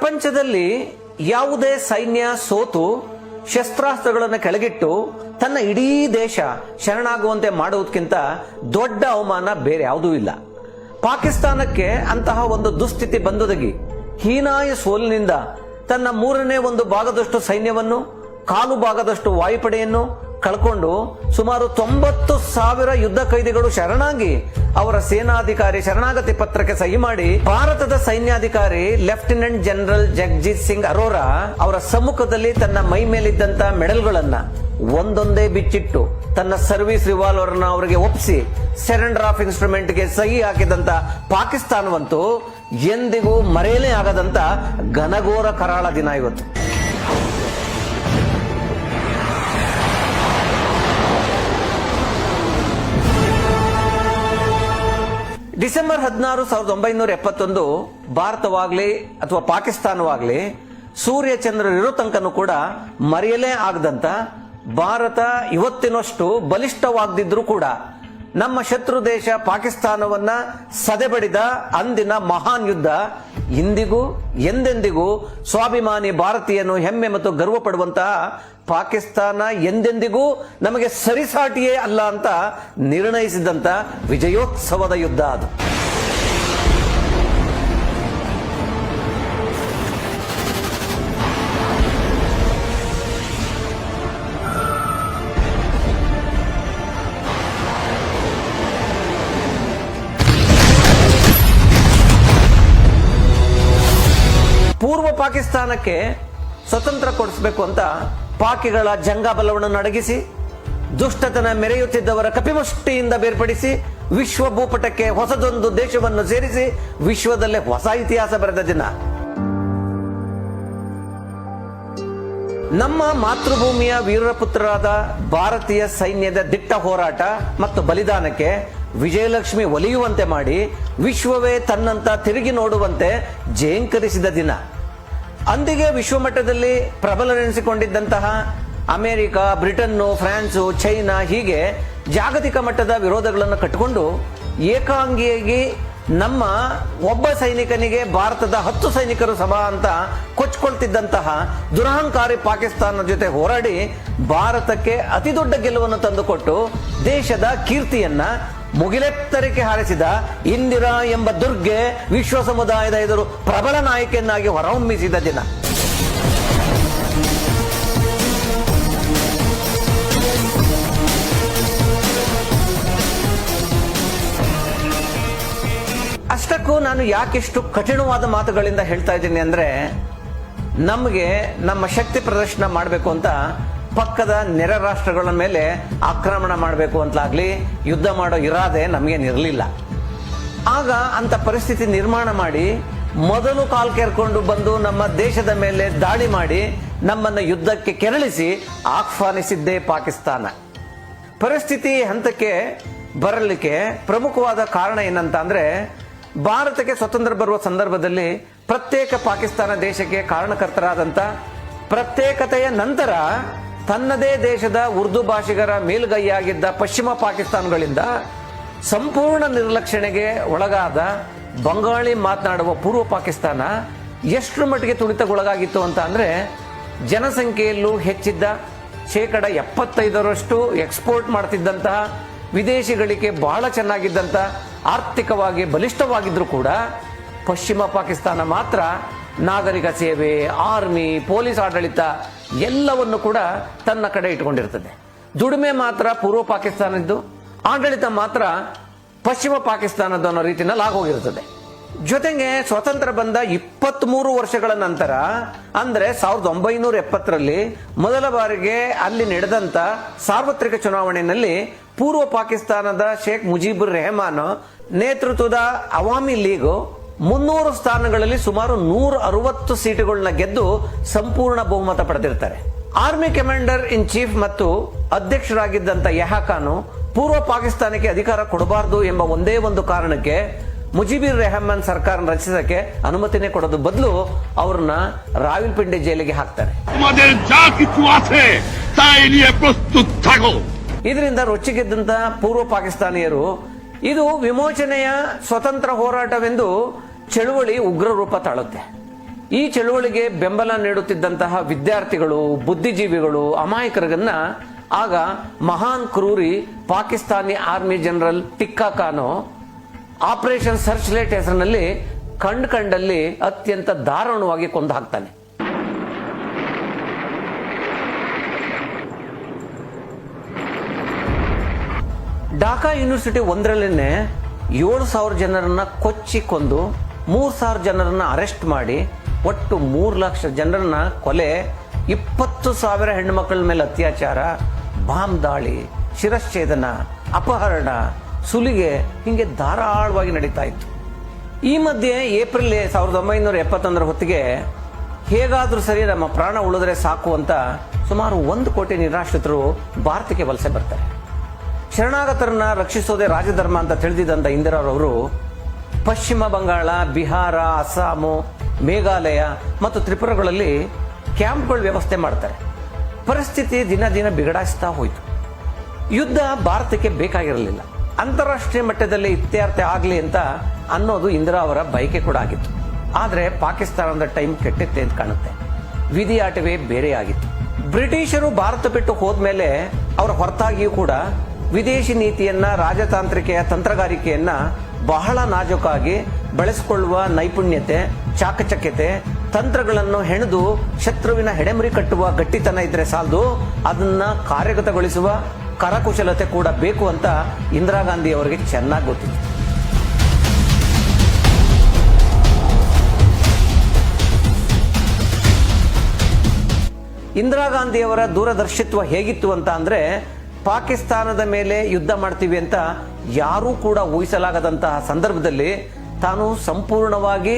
ಪ್ರಪಂಚದಲ್ಲಿ ಯಾವುದೇ ಸೈನ್ಯ ಸೋತು, ಶಸ್ತ್ರಾಸ್ತ್ರಗಳನ್ನು ಕೆಳಗಿಟ್ಟು ತನ್ನ ಇಡೀ ದೇಶ ಶರಣಾಗುವಂತೆ ಮಾಡುವುದಕ್ಕಿಂತ ದೊಡ್ಡ ಅವಮಾನ ಬೇರೆ ಯಾವುದೂ ಇಲ್ಲ. ಪಾಕಿಸ್ತಾನಕ್ಕೆ ಅಂತಹ ಒಂದು ದುಸ್ಥಿತಿ ಬಂದೊದಗಿ ಹೀನಾಯ ಸೋಲಿನಿಂದ ತನ್ನ ಮೂರನೇ ಒಂದು ಭಾಗದಷ್ಟು ಸೈನ್ಯವನ್ನು, ಕಾಲು ಭಾಗದಷ್ಟು ವಾಯುಪಡೆಯನ್ನು ಕಳ್ಕೊಂಡು ಸುಮಾರು ತೊಂಬತ್ತು ಸಾವಿರ ಯುದ್ಧ ಕೈದಿಗಳು ಶರಣಾಗಿ ಅವರ ಸೇನಾಧಿಕಾರಿ ಶರಣಾಗತಿ ಪತ್ರಕ್ಕೆ ಸಹಿ ಮಾಡಿ ಭಾರತದ ಸೈನ್ಯಾಧಿಕಾರಿ ಲೆಫ್ಟಿನೆಂಟ್ ಜನರಲ್ ಜಗಜಿತ್ ಸಿಂಗ್ ಅರೋರಾ ಅವರ ಸಮ್ಮುಖದಲ್ಲಿ ತನ್ನ ಮೈ ಮೇಲಿದ್ದಂತ ಮೆಡಲ್ಗಳನ್ನ ಒಂದೊಂದೇ ಬಿಚ್ಚಿಟ್ಟು ತನ್ನ ಸರ್ವಿಸ್ ರಿವಾಲ್ವರ್ನ ಅವರಿಗೆ ಒಪ್ಪಿಸಿ ಸೆರೆಂಡರ್ ಆಫ್ ಇನ್ಸ್ಟ್ರೂಮೆಂಟ್ಗೆ ಸಹಿ ಹಾಕಿದಂತ ಪಾಕಿಸ್ತಾನವಂತೂ ಎಂದಿಗೂ ಮರೆಯಲೇ ಆಗದಂತ ಘನಘೋರ ಕರಾಳ ದಿನ ಇವತ್ತು. ಡಿಸೆಂಬರ್ ಹದಿನಾರು ಸಾವಿರದ ಒಂಬೈನೂರ ಎಪ್ಪತ್ತೊಂದು ಭಾರತವಾಗ್ಲಿ ಅಥವಾ ಪಾಕಿಸ್ತಾನವಾಗ್ಲಿ ಸೂರ್ಯ ಚಂದ್ರರಿರೋ ಕೂಡ ಮರೆಯಲೇ ಆಗದಂತ ಭಾರತ ಇವತ್ತಿನಷ್ಟು ಬಲಿಷ್ಠವಾಗದಿದ್ರು ಕೂಡ ನಮ್ಮ ಶತ್ರು ದೇಶ ಪಾಕಿಸ್ತಾನವನ್ನ ಸದೆಬಡಿದ ಅಂದಿನ ಮಹಾನ್ ಯುದ್ಧ. ಇಂದಿಗೂ, ಎಂದೆಂದಿಗೂ ಸ್ವಾಭಿಮಾನಿ ಭಾರತೀಯನು ಹೆಮ್ಮೆ ಮತ್ತು ಗರ್ವ ಪಡುವಂತಹ ಪಾಕಿಸ್ತಾನ ಎಂದೆಂದಿಗೂ ನಮಗೆ ಸರಿಸಾಟಿಯೇ ಅಲ್ಲ ಅಂತ ನಿರ್ಣಯಿಸಿದಂತ ವಿಜಯೋತ್ಸವದ ಯುದ್ಧ ಅದು. ಪಾಕಿಸ್ತಾನಕ್ಕೆ ಸ್ವತಂತ್ರ ಕೊಡಿಸಬೇಕು ಅಂತ ಪಾಕಿಗಳ ಜಂಗಾಬಲವನ್ನು ಅಡಗಿಸಿ ದುಷ್ಟತನ ಮೆರೆಯುತ್ತಿದ್ದವರ ಕಪಿಮುಷ್ಟಿಯಿಂದ ಬೇರ್ಪಡಿಸಿ, ವಿಶ್ವ ಭೂಪಟಕ್ಕೆ ಹೊಸದೊಂದು ದೇಶವನ್ನು ಸೇರಿಸಿ, ವಿಶ್ವದಲ್ಲೇ ಹೊಸ ಇತಿಹಾಸ ಬರೆದ ದಿನ. ನಮ್ಮ ಮಾತೃಭೂಮಿಯ ವೀರಪುತ್ರರಾದ ಭಾರತೀಯ ಸೈನ್ಯದ ದಿಟ್ಟ ಹೋರಾಟ ಮತ್ತು ಬಲಿದಾನಕ್ಕೆ ವಿಜಯಲಕ್ಷ್ಮಿ ಒಲಿಯುವಂತೆ ಮಾಡಿ, ವಿಶ್ವವೇ ತನ್ನಂತ ತಿರುಗಿ ನೋಡುವಂತೆ ಜಯಂಕರಿಸಿದ ದಿನ. ಅಂದಿಗೆ ವಿಶ್ವಮಟ್ಟದಲ್ಲಿ ಪ್ರಬಲರೆನಿಸಿಕೊಂಡಿದ್ದಂತಹ ಅಮೆರಿಕ, ಬ್ರಿಟನ್ನು, ಫ್ರಾನ್ಸು, ಚೈನಾ ಹೀಗೆ ಜಾಗತಿಕ ಮಟ್ಟದ ವಿರೋಧಗಳನ್ನು ಕಟ್ಟಿಕೊಂಡು ಏಕಾಂಗಿಯಾಗಿ ನಮ್ಮ ಒಬ್ಬ ಸೈನಿಕನಿಗೆ ಭಾರತದ ಹತ್ತು ಸೈನಿಕರು ಸಮ ಅಂತ ಕೊಚ್ಕೊಳ್ತಿದ್ದಂತಹ ದುರಹಂಕಾರಿ ಪಾಕಿಸ್ತಾನದ ಜೊತೆ ಹೋರಾಡಿ ಭಾರತಕ್ಕೆ ಅತಿ ದೊಡ್ಡ ಗೆಲುವನ್ನು ತಂದುಕೊಟ್ಟು ದೇಶದ ಕೀರ್ತಿಯನ್ನ ಮುಗಿಲೆತ್ತರಿಕೆ ಹಾರಿಸಿದ ಇಂದಿರಾ ಎಂಬ ದುರ್ಗೆ ವಿಶ್ವ ಸಮುದಾಯದ ಎದುರು ಪ್ರಬಲ ನಾಯಕಿಯನ್ನಾಗಿ ಹೊರಹೊಮ್ಮಿಸಿದ ದಿನ. ಅಷ್ಟಕ್ಕೂ ನಾನು ಯಾಕೆಷ್ಟು ಕಠಿಣವಾದ ಮಾತುಗಳಿಂದ ಹೇಳ್ತಾ ಇದ್ದೀನಿ ಅಂದ್ರೆ ನಮಗೆ ನಮ್ಮ ಶಕ್ತಿ ಪ್ರದರ್ಶನ ಮಾಡಬೇಕು ಅಂತ ಪಕ್ಕದ ನೆರೆ ರಾಷ್ಟ್ರಗಳ ಮೇಲೆ ಆಕ್ರಮಣ ಮಾಡಬೇಕು ಅಂತಲಾಗ್ಲಿ ಯುದ್ಧ ಮಾಡೋ ಇರಾದೆ ನಮಗೇನಿರಲಿಲ್ಲ ಆಗ ಅಂತ ಪರಿಸ್ಥಿತಿ ನಿರ್ಮಾಣ ಮಾಡಿ ಮೊದಲು ಕಾಲ್ ಕೇರ್ಕೊಂಡು ಬಂದು ನಮ್ಮ ದೇಶದ ಮೇಲೆ ದಾಳಿ ಮಾಡಿ ನಮ್ಮನ್ನ ಯುದ್ಧಕ್ಕೆ ಕೆರಳಿಸಿ ಆಹ್ವಾನಿಸಿದ್ದೇ ಪಾಕಿಸ್ತಾನ. ಪರಿಸ್ಥಿತಿ ಹಂತಕ್ಕೆ ಬರಲಿಕ್ಕೆ ಪ್ರಮುಖವಾದ ಕಾರಣ ಏನಂತ ಅಂದ್ರೆ ಭಾರತಕ್ಕೆ ಸ್ವತಂತ್ರ ಬರುವ ಸಂದರ್ಭದಲ್ಲಿ ಪ್ರತ್ಯೇಕ ಪಾಕಿಸ್ತಾನ ದೇಶಕ್ಕೆ ಕಾರಣಕರ್ತರಾದಂತ ಪ್ರತ್ಯೇಕತೆಯ ನಂತರ ತನ್ನದೇ ದೇಶದ ಉರ್ದು ಭಾಷಿಗರ ಮೇಲ್ಗೈಯಾಗಿದ್ದ ಪಶ್ಚಿಮ ಪಾಕಿಸ್ತಾನಗಳಿಂದ ಸಂಪೂರ್ಣ ನಿರ್ಲಕ್ಷಣೆಗೆ ಒಳಗಾದ ಬಂಗಾಳಿ ಮಾತನಾಡುವ ಪೂರ್ವ ಪಾಕಿಸ್ತಾನ ಎಷ್ಟು ಮಟ್ಟಿಗೆ ತುಳಿತಗೊಳಗಾಗಿತ್ತು ಅಂತ ಅಂದರೆ ಜನಸಂಖ್ಯೆಯಲ್ಲೂ ಹೆಚ್ಚಿದ್ದ ಶೇಕಡ ಎಪ್ಪತ್ತೈದರಷ್ಟು ಎಕ್ಸ್ಪೋರ್ಟ್ ಮಾಡ್ತಿದ್ದಂತಹ ವಿದೇಶಿಗಳಿಗೆ ಬಹಳ ಚೆನ್ನಾಗಿದ್ದಂಥ ಆರ್ಥಿಕವಾಗಿ ಬಲಿಷ್ಠವಾಗಿದ್ದರೂ ಕೂಡ ಪಶ್ಚಿಮ ಪಾಕಿಸ್ತಾನ ಮಾತ್ರ ನಾಗರಿಕ ಸೇವೆ, ಆರ್ಮಿ, ಪೊಲೀಸ್ ಆಡಳಿತ ಎಲ್ಲವನ್ನು ಕೂಡ ತನ್ನ ಕಡೆ ಇಟ್ಕೊಂಡಿರ್ತದೆ. ದುಡಿಮೆ ಮಾತ್ರ ಪೂರ್ವ ಪಾಕಿಸ್ತಾನದ್ದು, ಆಡಳಿತ ಮಾತ್ರ ಪಶ್ಚಿಮ ಪಾಕಿಸ್ತಾನದ್ದು ಅನ್ನೋ ರೀತಿನಲ್ಲಿ ಆಗೋಗಿರ್ತದೆ. ಜೊತೆಗೆ ಸ್ವತಂತ್ರ ಬಂದ ಇಪ್ಪತ್ತ್ ಮೂರು ವರ್ಷಗಳ ನಂತರ, ಅಂದ್ರೆ ಸಾವಿರದ ಒಂಬೈನೂರ ಎಪ್ಪತ್ತರಲ್ಲಿ ಮೊದಲ ಬಾರಿಗೆ ಅಲ್ಲಿ ನಡೆದಂತ ಸಾರ್ವತ್ರಿಕ ಚುನಾವಣೆಯಲ್ಲಿ ಪೂರ್ವ ಪಾಕಿಸ್ತಾನದ ಶೇಖ್ ಮುಜೀಬುರ್ ರೆಹಮಾನ್ ನೇತೃತ್ವದ ಅವಾಮಿ ಲೀಗ್ ಮುನ್ನೂರು ಸ್ಥಾನಗಳಲ್ಲಿ ಸುಮಾರು ನೂರ ಅರವತ್ತು ಸೀಟುಗಳನ್ನ ಗೆದ್ದು ಸಂಪೂರ್ಣ ಬಹುಮತ ಪಡೆದಿರ್ತಾರೆ. ಆರ್ಮಿ ಕಮಾಂಡರ್ ಇನ್ ಚೀಫ್ ಮತ್ತು ಅಧ್ಯಕ್ಷರಾಗಿದ್ದಂತ ಯಹಾಖಾನು ಪೂರ್ವ ಪಾಕಿಸ್ತಾನಕ್ಕೆ ಅಧಿಕಾರ ಕೊಡಬಾರದು ಎಂಬ ಒಂದೇ ಒಂದು ಕಾರಣಕ್ಕೆ ಮುಜೀಬಿರ್ ರೆಹಮಾನ್ ಸರ್ಕಾರ ರಚಿಸಕ್ಕೆ ಅನುಮತಿನೇ ಕೊಡೋದು ಬದಲು ಅವ್ರನ್ನ ರಾವಿಲ್ಪಿಂಡಿ ಜೈಲಿಗೆ ಹಾಕ್ತಾರೆ. ಇದರಿಂದ ರೊಚ್ಚಿಗೆದ್ದಂತ ಪೂರ್ವ ಪಾಕಿಸ್ತಾನಿಯರು ಇದು ವಿಮೋಚನೆಯ ಸ್ವತಂತ್ರ ಹೋರಾಟವೆಂದು ಚಳುವಳಿ ಉಗ್ರ ರೂಪ ತಾಳುತ್ತೆ. ಈ ಚಳುವಳಿಗೆ ಬೆಂಬಲ ನೀಡುತ್ತಿದ್ದಂತಹ ವಿದ್ಯಾರ್ಥಿಗಳು, ಬುದ್ಧಿಜೀವಿಗಳು ಅಮಾಯಕರನ್ನ ಆಗ ಮಹಾನ್ ಕ್ರೂರಿ Pakistani army general Tikka Khan operation searchlight ಹೆಸರಿನಲ್ಲಿ ಕಂಡ್ ಕಂಡಲ್ಲಿ ಅತ್ಯಂತ ದಾರುಣವಾಗಿ ಕೊಂದು ಹಾಕ್ತಾನೆ. ಢಾಕಾ ಯೂನಿವರ್ಸಿಟಿ ಒಂದರಲ್ಲೇನೆ ಏಳು ಸಾವಿರ ಜನರನ್ನ ಕೊಚ್ಚಿ ಕೊಂದು ಮೂರು ಸಾವಿರ ಜನರನ್ನ ಅರೆಸ್ಟ್ ಮಾಡಿ, ಒಟ್ಟು ಮೂರು ಲಕ್ಷ ಜನರನ್ನ ಕೊಲೆ, ಇಪ್ಪತ್ತು ಸಾವಿರ ಹೆಣ್ಣುಮಕ್ಕಳ ಮೇಲೆ ಅತ್ಯಾಚಾರ, ಬಾಂಬ್ ದಾಳಿ ಶಿರಶ್ಛೇದನ ಅಪಹರಣ, ಸುಲಿಗೆ ಹಿಂಗೆ ಧಾರಾಳವಾಗಿ ನಡೀತಾ ಇತ್ತು. ಈ ಮಧ್ಯೆ ಏಪ್ರಿಲ್ ಸಾವಿರದ ಒಂಬೈನೂರ ಎಪ್ಪತ್ತೊಂದರ ಹೊತ್ತಿಗೆ ಹೇಗಾದರೂ ಸರಿ ನಮ್ಮ ಪ್ರಾಣ ಉಳಿದ್ರೆ ಸಾಕು ಅಂತ ಸುಮಾರು ಒಂದು ಕೋಟಿ ನಿರಾಶ್ರಿತರು ಭಾರತಕ್ಕೆ ವಲಸೆ ಬರ್ತಾರೆ. ಶರಣಾಗತರನ್ನ ರಕ್ಷಿಸೋದೇ ರಾಜಧರ್ಮ ಅಂತ ತಿಳಿದಿದ್ದಂಥ ಇಂದಿರಾರವರು ಪಶ್ಚಿಮ ಬಂಗಾಳ, ಬಿಹಾರ, ಅಸ್ಸಾಮು, ಮೇಘಾಲಯ ಮತ್ತು ತ್ರಿಪುರಗಳಲ್ಲಿ ಕ್ಯಾಂಪ್ಗಳು ವ್ಯವಸ್ಥೆ ಮಾಡ್ತಾರೆ. ಪರಿಸ್ಥಿತಿ ದಿನ ದಿನ ಬಿಗಡಾಯಿಸ್ತಾ ಹೋಯಿತು. ಯುದ್ಧ ಭಾರತಕ್ಕೆ ಬೇಕಾಗಿರಲಿಲ್ಲ. ಅಂತಾರಾಷ್ಟ್ರೀಯ ಮಟ್ಟದಲ್ಲಿ ಇತ್ಯರ್ಥ ಆಗಲಿ ಅಂತ ಅನ್ನೋದು ಇಂದಿರಾ ಅವರ ಬಯಕೆ ಕೂಡ ಆಗಿತ್ತು. ಆದರೆ ಪಾಕಿಸ್ತಾನದ ಟೈಮ್ ಕೆಟ್ಟಿತ್ತೆ ಅಂತ ಕಾಣುತ್ತೆ. ವಿಧಿಯಾಟವೇ ಬೇರೆ ಆಗಿತ್ತು. ಬ್ರಿಟಿಷರು ಭಾರತ ಬಿಟ್ಟು ಹೋದ್ಮೇಲೆ ಅವರ ಹೊರತಾಗಿಯೂ ಕೂಡ ವಿದೇಶಿ ನೀತಿಯನ್ನ, ರಾಜತಾಂತ್ರಿಕೆಯ ತಂತ್ರಗಾರಿಕೆಯನ್ನ ಬಹಳ ನಾಜೂಕಾಗಿ ಬಳಸಿಕೊಳ್ಳುವ ನೈಪುಣ್ಯತೆ, ಚಾಕಚಕ್ಯತೆ, ತಂತ್ರಗಳನ್ನು ಹೆಣೆದು ಶತ್ರುವಿನ ಹೆಡೆಮರಿ ಕಟ್ಟುವ ಗಟ್ಟಿತನ ಇದ್ರೆ ಸಾಲದು. ಅದನ್ನ ಕಾರ್ಯಗತಗೊಳಿಸುವ ಕರಕುಶಲತೆ ಕೂಡ ಬೇಕು ಅಂತ ಇಂದಿರಾ ಗಾಂಧಿ ಅವರಿಗೆ ಚೆನ್ನಾಗಿ ಗೊತ್ತಿತ್ತು. ಇಂದಿರಾ ಗಾಂಧಿಯವರ ದೂರದರ್ಶಿತ್ವ ಹೇಗಿತ್ತು ಅಂತ ಅಂದ್ರೆ ಪಾಕಿಸ್ತಾನದ ಮೇಲೆ ಯುದ್ಧ ಮಾಡ್ತೀವಿ ಅಂತ ಯಾರೂ ಕೂಡ ಊಹಿಸಲಾಗದಂತಹ ಸಂದರ್ಭದಲ್ಲಿ ತಾನು ಸಂಪೂರ್ಣವಾಗಿ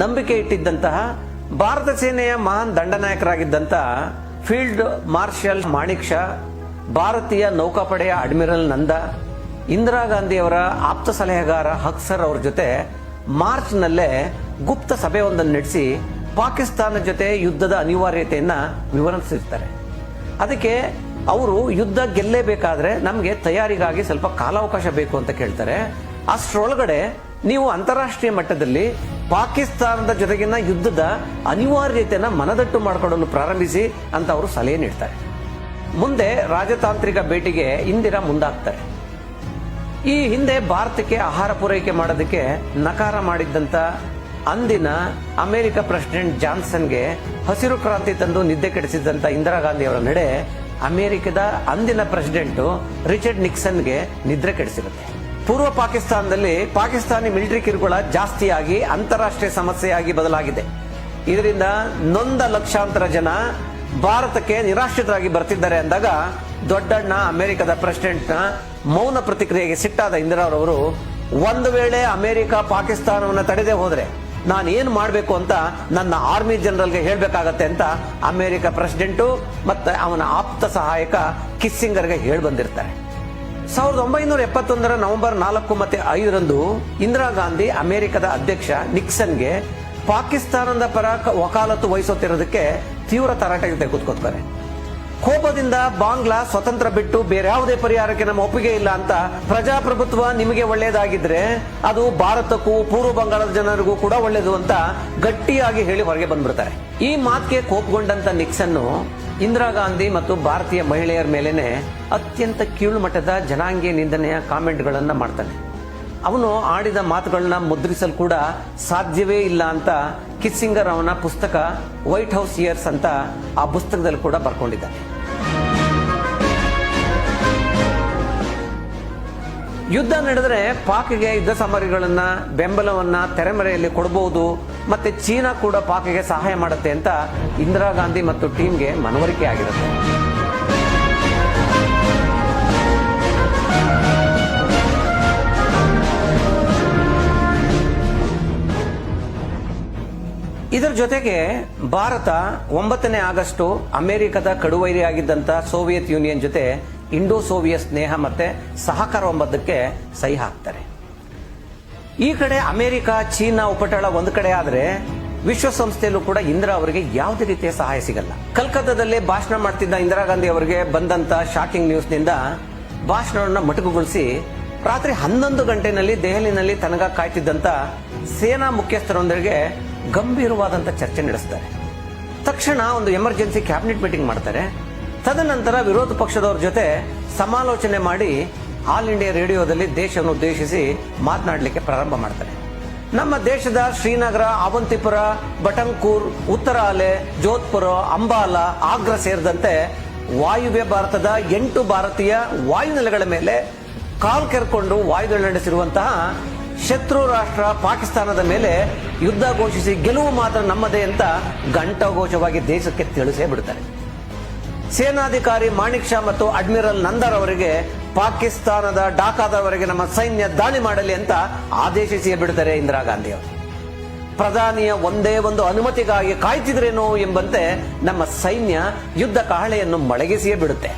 ನಂಬಿಕೆ ಇಟ್ಟಿದ್ದಂತಹ ಭಾರತ ಸೇನೆಯ ಮಹಾನ್ ದಂಡನಾಯಕರಾಗಿದ್ದಂತ ಫೀಲ್ಡ್ ಮಾರ್ಷಲ್ ಮಾಣಿಕ್ ಶಾ, ಭಾರತೀಯ ನೌಕಾಪಡೆಯ ಅಡ್ಮಿರಲ್ ನಂದ, ಇಂದಿರಾ ಗಾಂಧಿಯವರ ಆಪ್ತ ಸಲಹೆಗಾರ ಹಕ್ಸರ್ ಅವರ ಜೊತೆ ಮಾರ್ಚ್ನಲ್ಲೇ ಗುಪ್ತ ಸಭೆಯೊಂದನ್ನು ನಡೆಸಿ ಪಾಕಿಸ್ತಾನ ಜೊತೆ ಯುದ್ಧದ ಅನಿವಾರ್ಯತೆಯನ್ನು ವಿವರಿಸಿರ್ತಾರೆ. ಅದಕ್ಕೆ ಅವರು ಯುದ್ಧ ಗೆಲ್ಲೇಬೇಕಾದ್ರೆ ನಮಗೆ ತಯಾರಿಗಾಗಿ ಸ್ವಲ್ಪ ಕಾಲಾವಕಾಶ ಬೇಕು ಅಂತ ಕೇಳ್ತಾರೆ. ಅಷ್ಟರೊಳಗಡೆ ನೀವು ಅಂತಾರಾಷ್ಟ್ರೀಯ ಮಟ್ಟದಲ್ಲಿ ಪಾಕಿಸ್ತಾನದ ಜೊತೆಗಿನ ಯುದ್ಧದ ಅನಿವಾರ್ಯತೆಯನ್ನ ಮನದಟ್ಟು ಮಾಡಿಕೊಳ್ಳಲು ಪ್ರಾರಂಭಿಸಿ ಅಂತ ಅವರು ಸಲಹೆ ನೀಡ್ತಾರೆ. ಮುಂದೆ ರಾಜತಾಂತ್ರಿಕ ಭೇಟಿಗೆ ಇಂದಿರಾ ಮುಂದಾಗ್ತಾರೆ. ಈ ಹಿಂದೆ ಭಾರತಕ್ಕೆ ಆಹಾರ ಪೂರೈಕೆ ಮಾಡೋದಕ್ಕೆ ನಕಾರ ಮಾಡಿದ್ದಂತ ಅಂದಿನ ಅಮೆರಿಕ ಪ್ರೆಸಿಡೆಂಟ್ ಜಾನ್ಸನ್ಗೆ ಹಸಿರು ಕ್ರಾಂತಿ ತಂದು ನಿದ್ದೆ ಕೆಡಿಸಿದಂತ ಇಂದಿರಾ ಗಾಂಧಿ ಅವರ ನಡೆ ಅಮೆರಿಕದ ಅಂದಿನ ಪ್ರೆಸಿಡೆಂಟ್ ರಿಚರ್ಡ್ ನಿಕ್ಸನ್ಗೆ ನಿದ್ರೆ ಕೆಡಿಸಿರುತ್ತೆ. ಪೂರ್ವ ಪಾಕಿಸ್ತಾನದಲ್ಲಿ ಪಾಕಿಸ್ತಾನಿ ಮಿಲಿಟರಿ ಕಿರುಕುಳ ಜಾಸ್ತಿಯಾಗಿ ಅಂತಾರಾಷ್ಟ್ರೀಯ ಸಮಸ್ಯೆಯಾಗಿ ಬದಲಾಗಿದೆ. ಇದರಿಂದ ನೊಂದ ಲಕ್ಷಾಂತರ ಜನ ಭಾರತಕ್ಕೆ ನಿರಾಶ್ರಿತರಾಗಿ ಬರ್ತಿದ್ದಾರೆ ಅಂದಾಗ ದೊಡ್ಡಣ್ಣ ಅಮೆರಿಕದ ಪ್ರೆಸಿಡೆಂಟ್ನ ಮೌನ ಪ್ರತಿಕ್ರಿಯೆಗೆ ಸಿಟ್ಟಾದ ಇಂದಿರಾರವರು ಒಂದು ವೇಳೆ ಅಮೆರಿಕ ಪಾಕಿಸ್ತಾನವನ್ನು ತಡೆದೇ ಹೋದ್ರೆ ನಾನು ಏನು ಮಾಡಬೇಕು ಅಂತ ನನ್ನ ಆರ್ಮಿ ಜನರಲ್ಗೆ ಹೇಳಬೇಕಾಗತ್ತೆ ಅಂತ ಅಮೆರಿಕ ಪ್ರೆಸಿಡೆಂಟು ಮತ್ತೆ ಅವನ ಆಪ್ತ ಸಹಾಯಕ ಕಿಸ್ಸಿಂಗರ್ಗೆ ಹೇಳಿ ಬಂದಿರ್ತಾರೆ. ಸಾವಿರದ ಒಂಬೈನೂರ ಎಪ್ಪತ್ತೊಂದರ ನವೆಂಬರ್ ನಾಲ್ಕು ಮತ್ತೆ ಐದರಂದು ಇಂದಿರಾ ಗಾಂಧಿ ಅಮೆರಿಕದ ಅಧ್ಯಕ್ಷ ನಿಕ್ಸನ್ಗೆ ಪಾಕಿಸ್ತಾನದ ಪರ ವಕಾಲತ್ತು ವಹಿಸುತ್ತಿರೋದಕ್ಕೆ ತೀವ್ರ ತರಾಟೆಗೆ ತೆಗೆದುಕೊತಾರೆ ಕೋಪದಿಂದ ಬಾಂಗ್ಲಾ ಸ್ವತಂತ್ರ ಬಿಟ್ಟು ಬೇರೆ ಯಾವುದೇ ಪರಿಹಾರಕ್ಕೆ ನಮ್ಮ ಒಪ್ಪಿಗೆ ಇಲ್ಲ ಅಂತ ಪ್ರಜಾಪ್ರಭುತ್ವ ನಿಮಗೆ ಒಳ್ಳೆಯದಾಗಿದ್ರೆ ಅದು ಭಾರತಕ್ಕೂ ಪೂರ್ವ ಬಂಗಾಳದ ಜನರಿಗೂ ಕೂಡ ಒಳ್ಳೆಯದು ಅಂತ ಗಟ್ಟಿಯಾಗಿ ಹೇಳಿ ಹೊರಗೆ ಬಂದ್ಬಿಡ್ತಾರೆ. ಈ ಮಾತಿಗೆ ಕೋಪಗೊಂಡಂತ ನಿಕ್ಸನ್ ಇಂದಿರಾ ಗಾಂಧಿ ಮತ್ತು ಭಾರತೀಯ ಮಹಿಳೆಯರ ಮೇಲೇನೆ ಅತ್ಯಂತ ಕೀಳು ಮಟ್ಟದ ಜನಾಂಗೀಯ ನಿಂದನೆಯ ಕಾಮೆಂಟ್ಗಳನ್ನ ಮಾಡ್ತಾನೆ. ಅವನು ಆಡಿದ ಮಾತುಗಳನ್ನ ಮುದ್ರಿಸಲು ಕೂಡ ಸಾಧ್ಯವೇ ಇಲ್ಲ ಅಂತ ಕಿಸ್ಸಿಂಗರ್ ಅವನ ಪುಸ್ತಕ ವೈಟ್ ಹೌಸ್ ಇಯರ್ಸ್ ಅಂತ ಆ ಪುಸ್ತಕದಲ್ಲಿ ಕೂಡ ಬರ್ಕೊಂಡಿದ್ದಾನೆ. ಯುದ್ಧ ನಡೆದರೆ ಪಾಕ್ಗೆ ಯುದ್ಧ ಸಾಮಗ್ರಿಗಳನ್ನ, ಬೆಂಬಲವನ್ನ ತೆರೆಮರೆಯಲ್ಲಿ ಕೊಡಬಹುದು ಮತ್ತೆ ಚೀನಾ ಕೂಡ ಪಾಕ್ಗೆ ಸಹಾಯ ಮಾಡುತ್ತೆ ಅಂತ ಇಂದಿರಾ ಗಾಂಧಿ ಮತ್ತು ಟೀಮ್ಗೆ ಮನವರಿಕೆ ಆಗಿರುತ್ತೆ. ಇದರ ಜೊತೆಗೆ ಭಾರತ ಒಂಬತ್ತನೇ ಆಗಸ್ಟು ಅಮೆರಿಕದ ಕಡುವೈರಿಯಾಗಿದ್ದಂಥ ಸೋವಿಯತ್ ಯೂನಿಯನ್ ಜೊತೆ ಇಂಡೋ ಸೋವಿಯತ್ ಸ್ನೇಹ ಮತ್ತೆ ಸಹಕಾರ ಒಂಬದಕ್ಕೆ ಸಹಿ ಹಾಕ್ತಾರೆ. ಈ ಕಡೆ ಅಮೆರಿಕ, ಚೀನಾ ಉಪಟಳ ಒಂದು ಕಡೆ ಆದ್ರೆ ವಿಶ್ವಸಂಸ್ಥೆಯಲ್ಲೂ ಕೂಡ ಇಂದಿರಾ ಅವರಿಗೆ ಯಾವುದೇ ರೀತಿಯ ಸಹಾಯ ಸಿಗಲ್ಲ. ಕಲ್ಕತ್ತಾದಲ್ಲಿ ಭಾಷಣ ಮಾಡ್ತಿದ್ದ ಇಂದಿರಾ ಗಾಂಧಿ ಅವರಿಗೆ ಬಂದಂತ ಶಾಕಿಂಗ್ ನ್ಯೂಸ್ನಿಂದ ಭಾಷಣವನ್ನು ಮಟಕುಗೊಳಿಸಿ ರಾತ್ರಿ ಹನ್ನೊಂದು ಗಂಟೆನಲ್ಲಿ ದೆಹಲಿನಲ್ಲಿ ತನಗ ಕಾಯ್ತಿದ್ದಂತ ಸೇನಾ ಮುಖ್ಯಸ್ಥರೊಂದಿಗೆ ಗಂಭೀರವಾದಂಥ ಚರ್ಚೆ ನಡೆಸ್ತಾರೆ. ತಕ್ಷಣ ಒಂದು ಎಮರ್ಜೆನ್ಸಿ ಕ್ಯಾಬಿನೆಟ್ ಮೀಟಿಂಗ್ ಮಾಡ್ತಾರೆ. ತದನಂತರ ವಿರೋಧ ಪಕ್ಷದವರ ಜೊತೆ ಸಮಾಲೋಚನೆ ಮಾಡಿ ಆಲ್ ಇಂಡಿಯಾ ರೇಡಿಯೋದಲ್ಲಿ ದೇಶವನ್ನು ಉದ್ದೇಶಿಸಿ ಮಾತನಾಡಲಿಕ್ಕೆ ಪ್ರಾರಂಭ ಮಾಡ್ತಾರೆ. ನಮ್ಮ ದೇಶದ ಶ್ರೀನಗರ, ಅವಂತಿಪುರ ಬಟಂಕೂರ್ ಉತ್ತರ ಅಲೆ, ಜೋಧ್ಪುರ, ಅಂಬಾಲ, ಆಗ್ರಾ ಸೇರಿದಂತೆ ವಾಯುವ್ಯ ಭಾರತದ ಎಂಟು ಭಾರತೀಯ ವಾಯುನೆಲೆಗಳ ಮೇಲೆ ಕಾಲ್ ಕೆರ್ಕೊಂಡು ವಾಯುದಾಳಿ ನಡೆಸಿರುವಂತಹ ಶತ್ರು ರಾಷ್ಟ್ರ ಪಾಕಿಸ್ತಾನದ ಮೇಲೆ ಯುದ್ಧ ಘೋಷಿಸಿ ಗೆಲುವು ಮಾತ್ರ ನಮ್ಮದೇ ಅಂತ ಘಂಟಾಘೋಷವಾಗಿ ದೇಶಕ್ಕೆ ತಿಳಿಸೇ ಬಿಡ್ತಾರೆ ಸೇನಾಧಿಕಾರಿ ಮಾಣಿಕ್ ಶಾ ಮತ್ತು ಅಡ್ಮಿರಲ್ ನಂದರ್ ಅವರಿಗೆ ಪಾಕಿಸ್ತಾನದ ಡಾಕಾದವರೆಗೆ ನಮ್ಮ ಸೈನ್ಯ ದಾಳಿ ಮಾಡಲಿ ಅಂತ ಆದೇಶಿಸಿ ಬಿಡ್ತಾರೆ ಇಂದಿರಾ ಗಾಂಧಿ ಅವರು. ಪ್ರಧಾನಿಯ ಒಂದೇ ಒಂದು ಅನುಮತಿಗಾಗಿ ಕಾಯ್ತಿದ್ರೇನೋ ಎಂಬಂತೆ ನಮ್ಮ ಸೈನ್ಯ ಯುದ್ಧ ಕಹಳೆಯನ್ನು ಮೊಳಗಿಸಿಯೇ ಬಿಡುತ್ತೆ.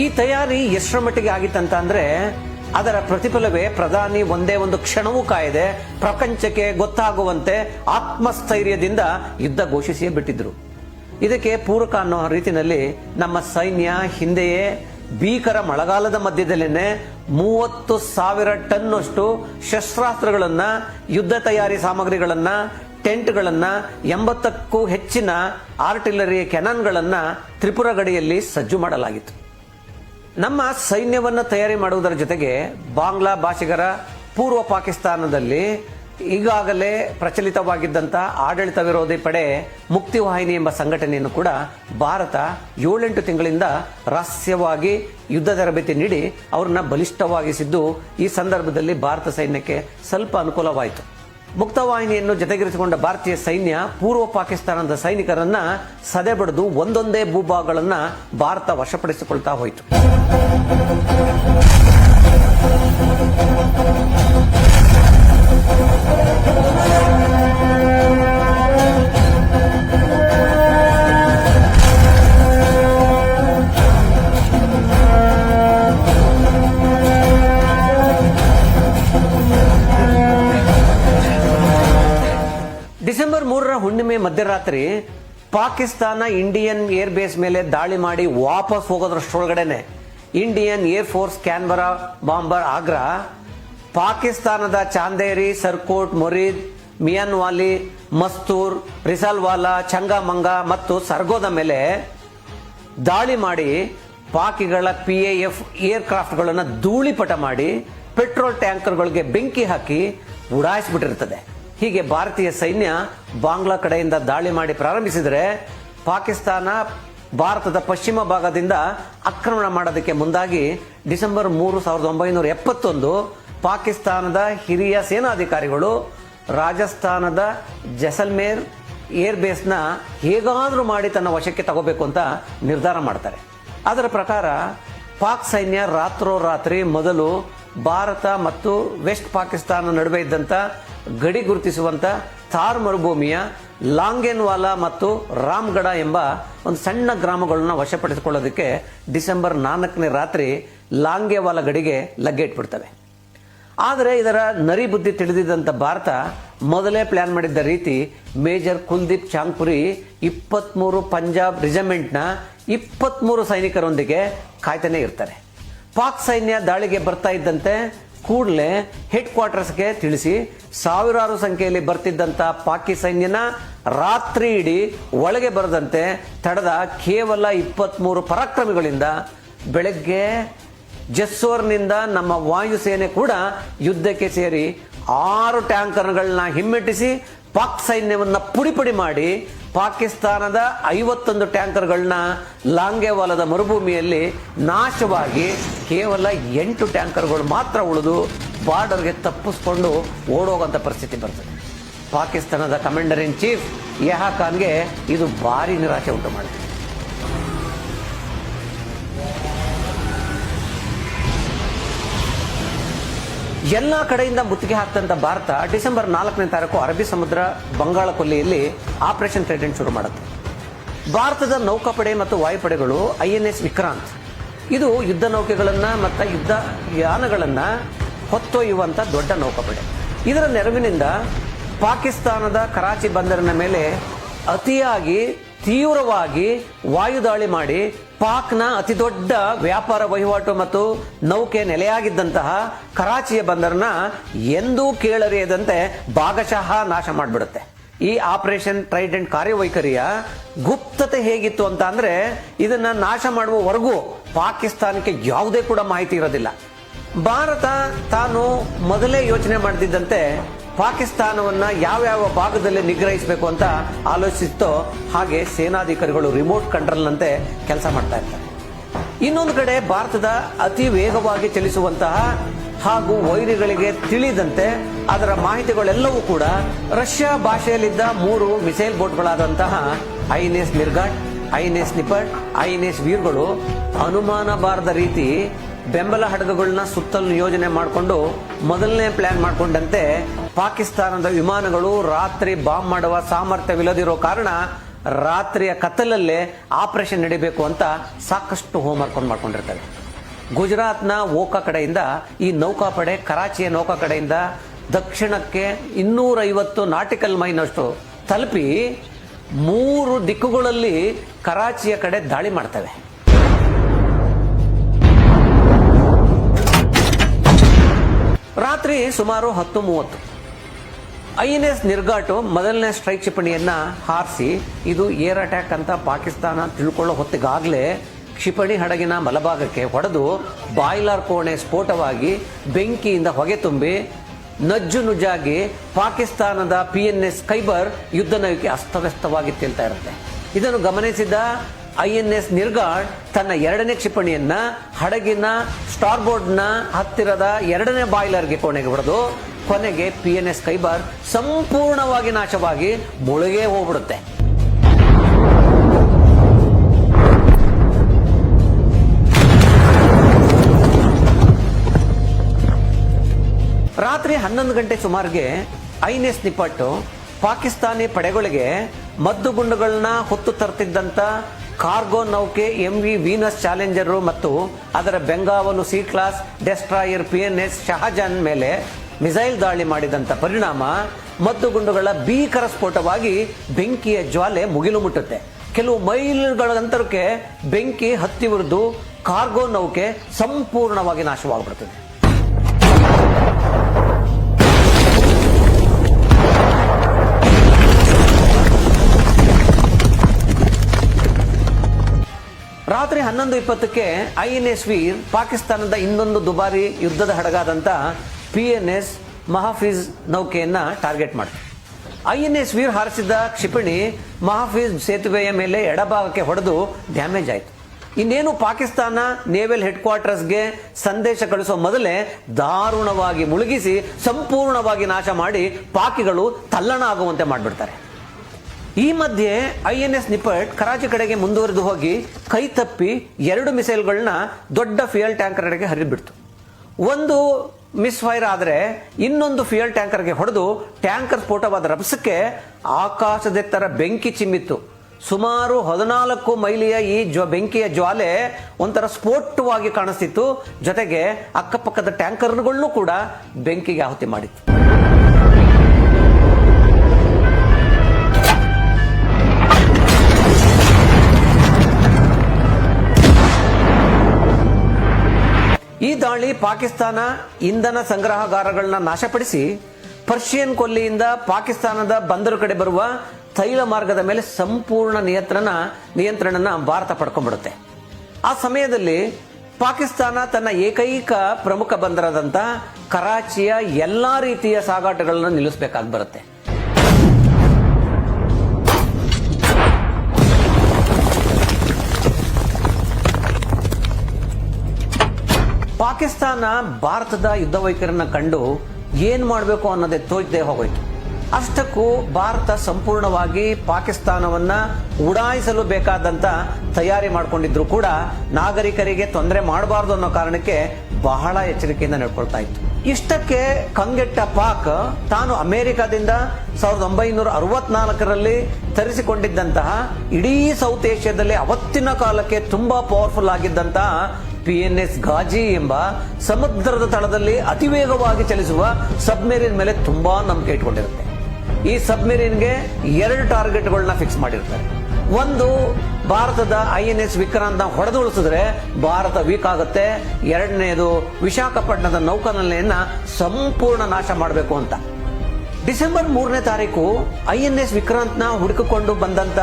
ಈ ತಯಾರಿ ಎಷ್ಟರ ಮಟ್ಟಿಗೆ ಆಗಿತ್ತಂತ ಅಂದ್ರೆ ಅದರ ಪ್ರತಿಫಲವೇ ಪ್ರಧಾನಿ ಒಂದೇ ಒಂದು ಕ್ಷಣವೂ ಕಾಯದೆ ಪ್ರಪಂಚಕ್ಕೆ ಗೊತ್ತಾಗುವಂತೆ ಆತ್ಮಸ್ಥೈರ್ಯದಿಂದ ಯುದ್ಧ ಘೋಷಿಸಿಯೇ ಬಿಟ್ಟಿದ್ರು. ಇದಕ್ಕೆ ಪೂರಕ ಅನ್ನೋ ರೀತಿಯಲ್ಲಿ ನಮ್ಮ ಸೈನ್ಯ ಹಿಂದೆಯೇ ಭೀಕರ ಮಳೆಗಾಲದ ಮಧ್ಯದಲ್ಲೇನೆ ಮೂವತ್ತು ಸಾವಿರ ಟನ್ನಷ್ಟು ಶಸ್ತ್ರಾಸ್ತ್ರಗಳನ್ನ, ಯುದ್ಧ ತಯಾರಿ ಸಾಮಗ್ರಿಗಳನ್ನ, ಟೆಂಟ್ಗಳನ್ನ, ಎಂಬತ್ತಕ್ಕೂ ಹೆಚ್ಚಿನ ಆರ್ಟಿಲರಿ ಕೆನನ್ಗಳನ್ನ ತ್ರಿಪುರ ಗಡಿಯಲ್ಲಿ ಸಜ್ಜು ಮಾಡಲಾಗಿತ್ತು. ನಮ್ಮ ಸೈನ್ಯವನ್ನು ತಯಾರಿ ಮಾಡುವುದರ ಜೊತೆಗೆ ಬಾಂಗ್ಲಾ ಭಾಷಿಗರ ಪೂರ್ವ ಪಾಕಿಸ್ತಾನದಲ್ಲಿ ಈಗಾಗಲೇ ಪ್ರಚಲಿತವಾಗಿದ್ದಂಥ ಆಡಳಿತ ವಿರೋಧಿ ಪಡೆ ಮುಕ್ತಿ ವಾಹಿನಿ ಎಂಬ ಸಂಘಟನೆಯನ್ನು ಕೂಡ ಭಾರತ ಏಳೆಂಟು ತಿಂಗಳಿಂದ ರಹಸ್ಯವಾಗಿ ಯುದ್ಧ ತರಬೇತಿ ನೀಡಿ ಅವರನ್ನ ಬಲಿಷ್ಠವಾಗಿಸಿದ್ದು ಈ ಸಂದರ್ಭದಲ್ಲಿ ಭಾರತ ಸೈನ್ಯಕ್ಕೆ ಸ್ವಲ್ಪ ಅನುಕೂಲವಾಯಿತು. ಮುಕ್ತವಾಹಿನಿಯನ್ನು ಜತೆಗಿರಿಸಿಕೊಂಡ ಭಾರತೀಯ ಸೈನ್ಯ ಪೂರ್ವ ಪಾಕಿಸ್ತಾನದ ಸೈನಿಕರನ್ನ ಸದೆಬಡಿದು ಒಂದೊಂದೇ ಭೂಭಾಗಗಳನ್ನ ಭಾರತ ವಶಪಡಿಸಿಕೊಳ್ತಾ ಹೋಯಿತು. ಹುಣ್ಣಿಮೆ ಮಧ್ಯರಾತ್ರಿ ಪಾಕಿಸ್ತಾನ ಇಂಡಿಯನ್ ಏರ್ ಬೇಸ್ ಮೇಲೆ ದಾಳಿ ಮಾಡಿ ವಾಪಸ್ ಹೋಗೋದ್ರಷ್ಟೊಳಗಡೆನೆ Indian Air Force Canberra bomber Agra ಪಾಕಿಸ್ತಾನದ ಚಾಂದೇರಿ, ಸರ್ಕೋಟ್, ಮೊರೀದ್, ಮಿಯಾನ್ವಾಲಿ, ಮಸ್ತೂರ್, ರಿಸಲ್ವಾಲಾ, ಚಂಗಮಂಗ ಮತ್ತು ಸರ್ಗೋದ ಮೇಲೆ ದಾಳಿ ಮಾಡಿ ಪಾಕಿಗಳ ಪಿ ಎ ಎಫ್ ಏರ್ ಕ್ರಾಫ್ಟ್ಗಳನ್ನು ಧೂಳಿಪಟ ಮಾಡಿ ಪೆಟ್ರೋಲ್ ಟ್ಯಾಂಕರ್ಗಳಿಗೆ ಬೆಂಕಿ ಹಾಕಿ ಉಡಾಯಿಸ್ಬಿಟ್ಟಿರ್ತದೆ. ಹೀಗೆ ಭಾರತೀಯ ಸೈನ್ಯ ಬಾಂಗ್ಲಾ ಕಡೆಯಿಂದ ದಾಳಿ ಮಾಡಿ ಪ್ರಾರಂಭಿಸಿದರೆ ಪಾಕಿಸ್ತಾನ ಭಾರತದ ಪಶ್ಚಿಮ ಭಾಗದಿಂದ ಆಕ್ರಮಣ ಮಾಡೋದಕ್ಕೆ ಮುಂದಾಗಿ ಡಿಸೆಂಬರ್ ಮೂರು ಸಾವಿರದ ಒಂಬೈನೂರ ಎಪ್ಪತ್ತೊಂದು ಪಾಕಿಸ್ತಾನದ ಹಿರಿಯ ಸೇನಾಧಿಕಾರಿಗಳು ರಾಜಸ್ಥಾನದ ಜಸಲ್ಮೇರ್ ಏರ್ ಬೇಸ್ನ ಹೇಗಾದರೂ ಮಾಡಿ ತನ್ನ ವಶಕ್ಕೆ ತಗೋಬೇಕು ಅಂತ ನಿರ್ಧಾರ ಮಾಡ್ತಾರೆ. ಅದರ ಪ್ರಕಾರ ಪಾಕ್ ಸೈನ್ಯ ರಾತ್ರೋರಾತ್ರಿ ಮೊದಲು ಭಾರತ ಮತ್ತು ವೆಸ್ಟ್ ಪಾಕಿಸ್ತಾನ ನಡುವೆ ಇದ್ದಂಥ ಗಡಿ ಗುರುತಿಸುವಂತ ಥಾರ್ ಮರುಭೂಮಿಯ ಲಾಂಗೇನ್ವಾಲಾ ಮತ್ತು ರಾಮ್ಗಢ ಎಂಬ ಒಂದು ಸಣ್ಣ ಗ್ರಾಮಗಳನ್ನ ವಶಪಡಿಸಿಕೊಳ್ಳೋದಕ್ಕೆ ಡಿಸೆಂಬರ್ ನಾಲ್ಕನೇ ರಾತ್ರಿ ಲಾಂಗೇವಾಲಾ ಗಡಿಗೆ ಲಗ್ಗೆ ಇಟ್ಬಿಡ್ತವೆ. ಆದರೆ ಇದರ ನರಿ ಬುದ್ಧಿ ತಿಳಿದಿದ್ದಂಥ ಭಾರತ ಮೊದಲೇ ಪ್ಲಾನ್ ಮಾಡಿದ್ದ ರೀತಿ ಮೇಜರ್ ಕುಲ್ದೀಪ್ ಚಾಂಗ್ಪುರಿ ಇಪ್ಪತ್ತ್ಮೂರು ಪಂಜಾಬ್ ರೆಜಿಮೆಂಟ್ನ ಇಪ್ಪತ್ಮೂರು ಸೈನಿಕರೊಂದಿಗೆ ಕಾಯ್ತಾನೆ ಇರ್ತಾರೆ. ಪಾಕ್ ಸೈನ್ಯ ದಾಳಿಗೆ ಬರ್ತಾ ಇದ್ದಂತೆ ಕೂಡಲೇ ಹೆಡ್ ಕ್ವಾರ್ಟರ್ಸ್ಗೆ ತಿಳಿಸಿ ಸಾವಿರಾರು ಸಂಖ್ಯೆಯಲ್ಲಿ ಬರ್ತಿದ್ದಂಥ ಪಾಕಿ ಸೈನ್ಯನ ರಾತ್ರಿ ಇಡೀ ಒಳಗೆ ಬರದಂತೆ ತಡೆದ ಕೇವಲ ಇಪ್ಪತ್ಮೂರು ಪರಾಕ್ರಮಿಗಳಿಂದ ಬೆಳಗ್ಗೆ ಜೆಸ್ಸೋರ್ನಿಂದ ನಮ್ಮ ವಾಯುಸೇನೆ ಕೂಡ ಯುದ್ಧಕ್ಕೆ ಸೇರಿ ಆರು ಟ್ಯಾಂಕರ್ಗಳನ್ನ ಹಿಮ್ಮೆಟ್ಟಿಸಿ ಪಾಕ್ ಸೈನ್ಯವನ್ನ ಪುಡಿಪುಡಿ ಮಾಡಿ ಪಾಕಿಸ್ತಾನದ ಐವತ್ತೊಂದು ಟ್ಯಾಂಕರ್ಗಳನ್ನ ಲಾಂಗೇವಾಲದ ಮರುಭೂಮಿಯಲ್ಲಿ ನಾಶವಾಗಿ ಕೇವಲ ಎಂಟು ಟ್ಯಾಂಕರ್ಗಳು ಮಾತ್ರ ಉಳಿದು ಬಾರ್ಡರ್ಗೆ ತಪ್ಪಿಸ್ಕೊಂಡು ಓಡೋಗೋಂಥ ಪರಿಸ್ಥಿತಿ ಬರ್ತದೆ. ಪಾಕಿಸ್ತಾನದ ಕಮಾಂಡರ್ ಇನ್ ಚೀಫ್ ಯಹಾ ಖಾನ್ಗೆ ಇದು ಭಾರಿ ನಿರಾಶೆ ಉಂಟು ಮಾಡಿದೆ ಎಲ್ಲ ಕಡೆಯಿಂದ ಮುತ್ತಿಗೆ ಹಾಕ್ತಂತ ಭಾರತ ಡಿಸೆಂಬರ್ ನಾಲ್ಕನೇ ತಾರೀಕು ಅರಬ್ಬಿ ಸಮುದ್ರ ಬಂಗಾಳ ಕೊಲ್ಲಿಯಲ್ಲಿ ಆಪರೇಷನ್ ಟ್ರೆಡೆಂಟ್ ಶುರು ಮಾಡುತ್ತೆ. ಭಾರತದ ನೌಕಾಪಡೆ ಮತ್ತು ವಾಯುಪಡೆಗಳು ಐಎನ್ಎಸ್ ಎನ್ ಎಸ್ ವಿಕ್ರಾಂತ್ ಇದು ಯುದ್ಧ ನೌಕೆಗಳನ್ನು ಮತ್ತು ಯುದ್ಧ ಯಾನಗಳನ್ನು ಹೊತ್ತೊಯ್ಯುವಂಥ ದೊಡ್ಡ ನೌಕಾಪಡೆ. ಇದರ ನೆರವಿನಿಂದ ಪಾಕಿಸ್ತಾನದ ಕರಾಚಿ ಬಂದರಿನ ಮೇಲೆ ಅತಿಯಾಗಿ ತೀವ್ರವಾಗಿ ವಾಯುದಾಳಿ ಮಾಡಿ ಪಾಕ್ನ ಅತಿ ದೊಡ್ಡ ವ್ಯಾಪಾರ ವಹಿವಾಟು ಮತ್ತು ನೌಕೆ ನೆಲೆಯಾಗಿದ್ದಂತಹ ಕರಾಚಿಯ ಬಂದರನ್ನ ಎಂದೂ ಕೇಳರಿಯದಂತೆ ಭಾಗಶಃ ನಾಶ ಮಾಡಿಬಿಡುತ್ತೆ. ಈ ಆಪರೇಷನ್ ಟ್ರೈಡೆಂಟ್ ಕಾರ್ಯವೈಖರಿಯ ಗುಪ್ತತೆ ಹೇಗಿತ್ತು ಅಂತ ಅಂದ್ರೆ ಇದನ್ನ ನಾಶ ಮಾಡುವವರೆಗೂ ಪಾಕಿಸ್ತಾನಕ್ಕೆ ಯಾವುದೇ ಕೂಡ ಮಾಹಿತಿ ಇರೋದಿಲ್ಲ. ಭಾರತ ತಾನು ಮೊದಲೇ ಯೋಚನೆ ಮಾಡ್ತಿದ್ದಂತೆ ಪಾಕಿಸ್ತಾನವನ್ನ ಯಾವ್ಯಾವ ಭಾಗದಲ್ಲಿ ನಿಗ್ರಹಿಸಬೇಕು ಅಂತ ಆಲೋಚಿಸಿತ್ತೋ ಹಾಗೆ ಸೇನಾಧಿಕಾರಿಗಳು ರಿಮೋಟ್ ಕಂಟ್ರೋಲ್ನಂತೆ ಕೆಲಸ ಮಾಡ್ತಾ ಇರ್ತಾರೆ. ಇನ್ನೊಂದು ಕಡೆ ಭಾರತದ ಅತಿ ವೇಗವಾಗಿ ಚಲಿಸುವಂತಹ ಹಾಗೂ ವೈರಿಗಳಿಗೆ ತಿಳಿದಂತೆ ಅದರ ಮಾಹಿತಿಗಳೆಲ್ಲವೂ ಕೂಡ ರಷ್ಯಾ ಭಾಷೆಯಲ್ಲಿದ್ದ ಮೂರು missile ಬೋಟ್ಗಳಾದಂತಹ INS Nirghat INS Nipat, INS ವೀರ್ಗಳು ಅನುಮಾನ ಬಾರದ ರೀತಿ ಬೆಂಬಲ ಹಡಗುಗಳನ್ನ ಸುತ್ತಲು ಯೋಜನೆ ಮಾಡಿಕೊಂಡು ಮೊದಲನೇ ಪ್ಲಾನ್ ಮಾಡಿಕೊಂಡಂತೆ ಪಾಕಿಸ್ತಾನದ ವಿಮಾನಗಳು ರಾತ್ರಿ ಬಾಂಬ್ ಮಾಡುವ ಸಾಮರ್ಥ್ಯವಿಲ್ಲದಿರೋ ಕಾರಣ ರಾತ್ರಿಯ ಕತ್ತಲಲ್ಲೇ ಆಪರೇಷನ್ ನಡಿಬೇಕು ಅಂತ ಸಾಕಷ್ಟು ಹೋಮ್ವರ್ಕ್ ಮಾಡ್ಕೊಂಡಿರ್ತಾರೆ. ಗುಜರಾತ್ನ ಓಕಾ ಕಡೆಯಿಂದ, ಈ ನೌಕಾಪಡೆ, ಕರಾಚಿಯ ನೌಕಾ ಕಡೆಯಿಂದ ದಕ್ಷಿಣಕ್ಕೆ ಇನ್ನೂರೈವತ್ತು ನಾಟಿಕಲ್ ಮೈನಷ್ಟು ತಲುಪಿ ಮೂರು ದಿಕ್ಕುಗಳಲ್ಲಿ ಕರಾಚಿಯ ಕಡೆ ದಾಳಿ ಮಾಡ್ತವೆ. ರಾತ್ರಿ ಸುಮಾರು ಹತ್ತು ಮೂವತ್ತು. ಐಎನ್ಎಸ್ ನಿರ್ಘಾಟು ಮೊದಲನೇ ಸ್ಟ್ರೈಕ್ ಕ್ಷಿಪಣಿಯನ್ನ ಹಾರಿಸಿ, ಇದು ಏರ್ ಅಟ್ಯಾಕ್ ಅಂತ ಪಾಕಿಸ್ತಾನ ತಿಳ್ಕೊಳ್ಳೋ ಹೊತ್ತಿಗಾಗಲೇ ಕ್ಷಿಪಣಿ ಹಡಗಿನ ಮಲಭಾಗಕ್ಕೆ ಹೊಡೆದು ಬಾಯ್ಲರ್ ಕೋಣೆ ಸ್ಫೋಟವಾಗಿ ಬೆಂಕಿಯಿಂದ ಹೊಗೆ ತುಂಬಿ ನಜ್ಜು ನುಜ್ಜಾಗಿ ಪಾಕಿಸ್ತಾನದ ಪಿ ಎನ್ ಎಸ್ ಕೈಬರ್ ಯುದ್ಧ ನೌಕೆ ಅಸ್ತವ್ಯಸ್ತವಾಗಿ ತೇಲ್ತಾ ಇರುತ್ತೆ. ಇದನ್ನು ಗಮನಿಸಿದ ಐಎನ್ಎಸ್ ನಿರ್ಗಾಡ್ ತನ್ನ ಎರಡನೇ ಕ್ಷಿಪಣಿಯನ್ನ ಹಡಗಿನ ಸ್ಟಾರ್ಬೋರ್ಡ್ನ ಹತ್ತಿರದ ಎರಡನೇ ಬಾಯ್ಲರ್ಗೆ ಕೋಣೆಗೆ ಹೊಡೆದು ಕೊನೆಗೆ ಪಿ ಎನ್ ಎಸ್ ಕೈಬರ್ ಸಂಪೂರ್ಣವಾಗಿ ನಾಶವಾಗಿ ಮುಳುಗೇ ಹೋಗ್ಬಿಡುತ್ತೆ. ರಾತ್ರಿ ಹನ್ನೊಂದು ಗಂಟೆ ಸುಮಾರಿಗೆ ಐನೆಸ್ ನಿಪ್ಪಟ್ಟು ಪಾಕಿಸ್ತಾನಿ ಪಡೆಗಳಿಗೆ ಮದ್ದು ಗುಂಡುಗಳನ್ನ ಹೊತ್ತು ತರ್ತಿದ್ದಂತ ಕಾರ್ಗೋ ನೌಕೆ ಎಂ ವಿ ವೀನಸ್ ಚಾಲೆಂಜರ್ ಮತ್ತು ಅದರ ಬೆಂಗಾವನು C class destroyer P N S Shahjahan ಮೇಲೆ ಮಿಸೈಲ್ ದಾಳಿ ಮಾಡಿದಂತ ಪರಿಣಾಮ ಮದ್ದು ಗುಂಡುಗಳ ಭೀಕರ ಸ್ಫೋಟವಾಗಿ ಬೆಂಕಿಯ ಜ್ವಾಲೆ ಮುಗಿಲು ಮುಟ್ಟುತ್ತೆ. ಕೆಲವು ಮೈಲುಗಳ ನಂತರಕ್ಕೆ ಬೆಂಕಿ ಹತ್ತಿ ಉರಿದು ಕಾರ್ಗೋ ನೌಕೆ ಸಂಪೂರ್ಣವಾಗಿ ನಾಶವಾಗ್ಬಿಡ್ತದೆ. ರಾತ್ರಿ ಹನ್ನೊಂದು ಇಪ್ಪತ್ತಕ್ಕೆ ಐ ಎನ್ ಎಸ್ ವೀರ್ ಪಾಕಿಸ್ತಾನದ ಇನ್ನೊಂದು ದುಬಾರಿ ಯುದ್ಧದ ಹಡಗಾದಂಥ ಪಿ ಎನ್ ಎಸ್ ಮಹಾಫೀಜ್ ನೌಕೆಯನ್ನು ಟಾರ್ಗೆಟ್ ಮಾಡಿತು ಐ ಎನ್ ಎಸ್ ವೀರ್ ಹಾರಿಸಿದ ಕ್ಷಿಪಣಿ ಮಹಾಫೀಜ್ ಸೇತುವೆಯ ಮೇಲೆ ಎಡಭಾಗಕ್ಕೆ ಹೊಡೆದು ಡ್ಯಾಮೇಜ್ ಆಯಿತು. ಇನ್ನೇನು ಪಾಕಿಸ್ತಾನ ನೇವಲ್ ಹೆಡ್ ಕ್ವಾರ್ಟರ್ಸ್ಗೆ ಸಂದೇಶ ಕಳಿಸುವ ಮೊದಲೇ ದಾರುಣವಾಗಿ ಮುಳುಗಿಸಿ ಸಂಪೂರ್ಣವಾಗಿ ನಾಶ ಮಾಡಿ ಪಾಕಿಗಳು ತಲ್ಲಣ ಆಗುವಂತೆ ಮಾಡಿಬಿಡ್ತಾರೆ. ಈ ಮಧ್ಯೆ I N S Nipat Karachi ಕಡೆಗೆ ಮುಂದುವರೆದು ಹೋಗಿ ಕೈ ತಪ್ಪಿ ಎರಡು ಮಿಸೈಲ್ಗಳನ್ನ ದೊಡ್ಡ ಫ್ಯೂಯಲ್ ಟ್ಯಾಂಕರ್ ಕಡೆಗೆ ಹರಿದ್ಬಿಡ್ತು. ಒಂದು ಮಿಸ್ ಫೈರ್ ಆದರೆ ಇನ್ನೊಂದು ಫ್ಯೂಯಲ್ ಟ್ಯಾಂಕರ್ಗೆ ಹೊಡೆದು ಟ್ಯಾಂಕರ್ ಸ್ಫೋಟವಾದ ರಭಸಕ್ಕೆ ಆಕಾಶದೆತ್ತರ ಬೆಂಕಿ ಚಿಮ್ಮಿತ್ತು. ಸುಮಾರು ಹದಿನಾಲ್ಕು ಮೈಲಿಯ ಈ ಜ್ವ ಬೆಂಕಿಯ ಜ್ವಾಲೆ ಒಂಥರ ಸ್ಫೋಟವಾಗಿ ಕಾಣಿಸ್ತಿತ್ತು. ಜೊತೆಗೆ ಅಕ್ಕಪಕ್ಕದ ಟ್ಯಾಂಕರ್ಗಳನ್ನೂ ಕೂಡ ಬೆಂಕಿಗೆ ಆಹುತಿ ಮಾಡಿತ್ತು. ಈ ದಾಳಿ ಪಾಕಿಸ್ತಾನ ಇಂಧನ ಸಂಗ್ರಹಗಾರಗಳನ್ನ ನಾಶಪಡಿಸಿ ಪರ್ಷಿಯನ್ ಕೊಲ್ಲಿಯಿಂದ ಪಾಕಿಸ್ತಾನದ ಬಂದರು ಕಡೆ ಬರುವ ತೈಲ ಮಾರ್ಗದ ಮೇಲೆ ಸಂಪೂರ್ಣ ನಿಯಂತ್ರಣ ನಿಯಂತ್ರಣನ ಭಾರತ ಪಡ್ಕೊಂಡ್ಬಿಡುತ್ತೆ. ಆ ಸಮಯದಲ್ಲಿ ಪಾಕಿಸ್ತಾನ ತನ್ನ ಏಕೈಕ ಪ್ರಮುಖ ಬಂದರಾದಂಥ ಕರಾಚಿಯ ಎಲ್ಲಾ ರೀತಿಯ ಸಾಗಾಟಗಳನ್ನು ನಿಲ್ಲಿಸಬೇಕಾಗಿ ಬರುತ್ತೆ ಪಾಕಿಸ್ತಾನ ಭಾರತದ ಯುದ್ಧ ವೈಖರಿನ ಕಂಡು ಏನ್ ಮಾಡಬೇಕು ಅನ್ನೋದೇ ತೋಚದೆ ಹೋಗೋಯ್ತು. ಅಷ್ಟಕ್ಕೂ ಭಾರತ ಸಂಪೂರ್ಣವಾಗಿ ಪಾಕಿಸ್ತಾನವನ್ನ ಉಡಾಯಿಸಲು ಬೇಕಾದಂತ ತಯಾರಿ ಮಾಡಿಕೊಂಡಿದ್ರು ಕೂಡ ನಾಗರಿಕರಿಗೆ ತೊಂದರೆ ಮಾಡಬಾರದು ಅನ್ನೋ ಕಾರಣಕ್ಕೆ ಬಹಳ ಎಚ್ಚರಿಕೆಯಿಂದ ನಡ್ಕೊಳ್ತಾ ಇತ್ತು. ಇಷ್ಟಕ್ಕೆ ಕಂಗೆಟ್ಟ ಪಾಕ್ ತಾನು ಅಮೆರಿಕದಿಂದ ಸಾವಿರದ ಒಂಬೈನೂರ ಅರವತ್ನಾಲ್ಕರಲ್ಲಿ ತರಿಸಿಕೊಂಡಿದ್ದಂತಹ ಇಡೀ ಸೌತ್ ಏಷ್ಯಾದಲ್ಲಿ ಅವತ್ತಿನ ಕಾಲಕ್ಕೆ ತುಂಬಾ ಪವರ್ಫುಲ್ ಆಗಿದ್ದಂತಹ ಪಿ ಎನ್ ಎಸ್ ಗಾಜಿ ಎಂಬ ಸಮುದ್ರದ ತಳದಲ್ಲಿ ಅತಿ ವೇಗವಾಗಿ ಚಲಿಸುವ ಸಬ್ಮೆರಿನ್ ಮೇಲೆ ತುಂಬಾ ನಂಬಿಕೆ ಇಟ್ಕೊಂಡಿರುತ್ತೆ. ಈ ಸಬ್ಮೆರಿನ್ಗೆ ಎರಡು ಟಾರ್ಗೆಟ್ಗಳನ್ನ ಫಿಕ್ಸ್ ಮಾಡಿರ್ತಾರೆ. ಒಂದು, ಭಾರತದ ಐ ಎನ್ ಎಸ್ ವಿಕ್ರಾಂತ್ ಹೊಡೆದು ಉಳಿಸಿದ್ರೆ ಭಾರತ ವೀಕ್ ಆಗುತ್ತೆ. ಎರಡನೇದು, ವಿಶಾಖಪಟ್ಟಣದ ನೌಕಾನೆಲೆಯನ್ನ ಸಂಪೂರ್ಣ ನಾಶ ಮಾಡಬೇಕು ಅಂತ. ಡಿಸೆಂಬರ್ ಮೂರನೇ ತಾರೀಕು ಐ ಎನ್ ಎಸ್ ವಿಕ್ರಾಂತ್ನ ಹುಡುಕಿಕೊಂಡು ಬಂದಂತ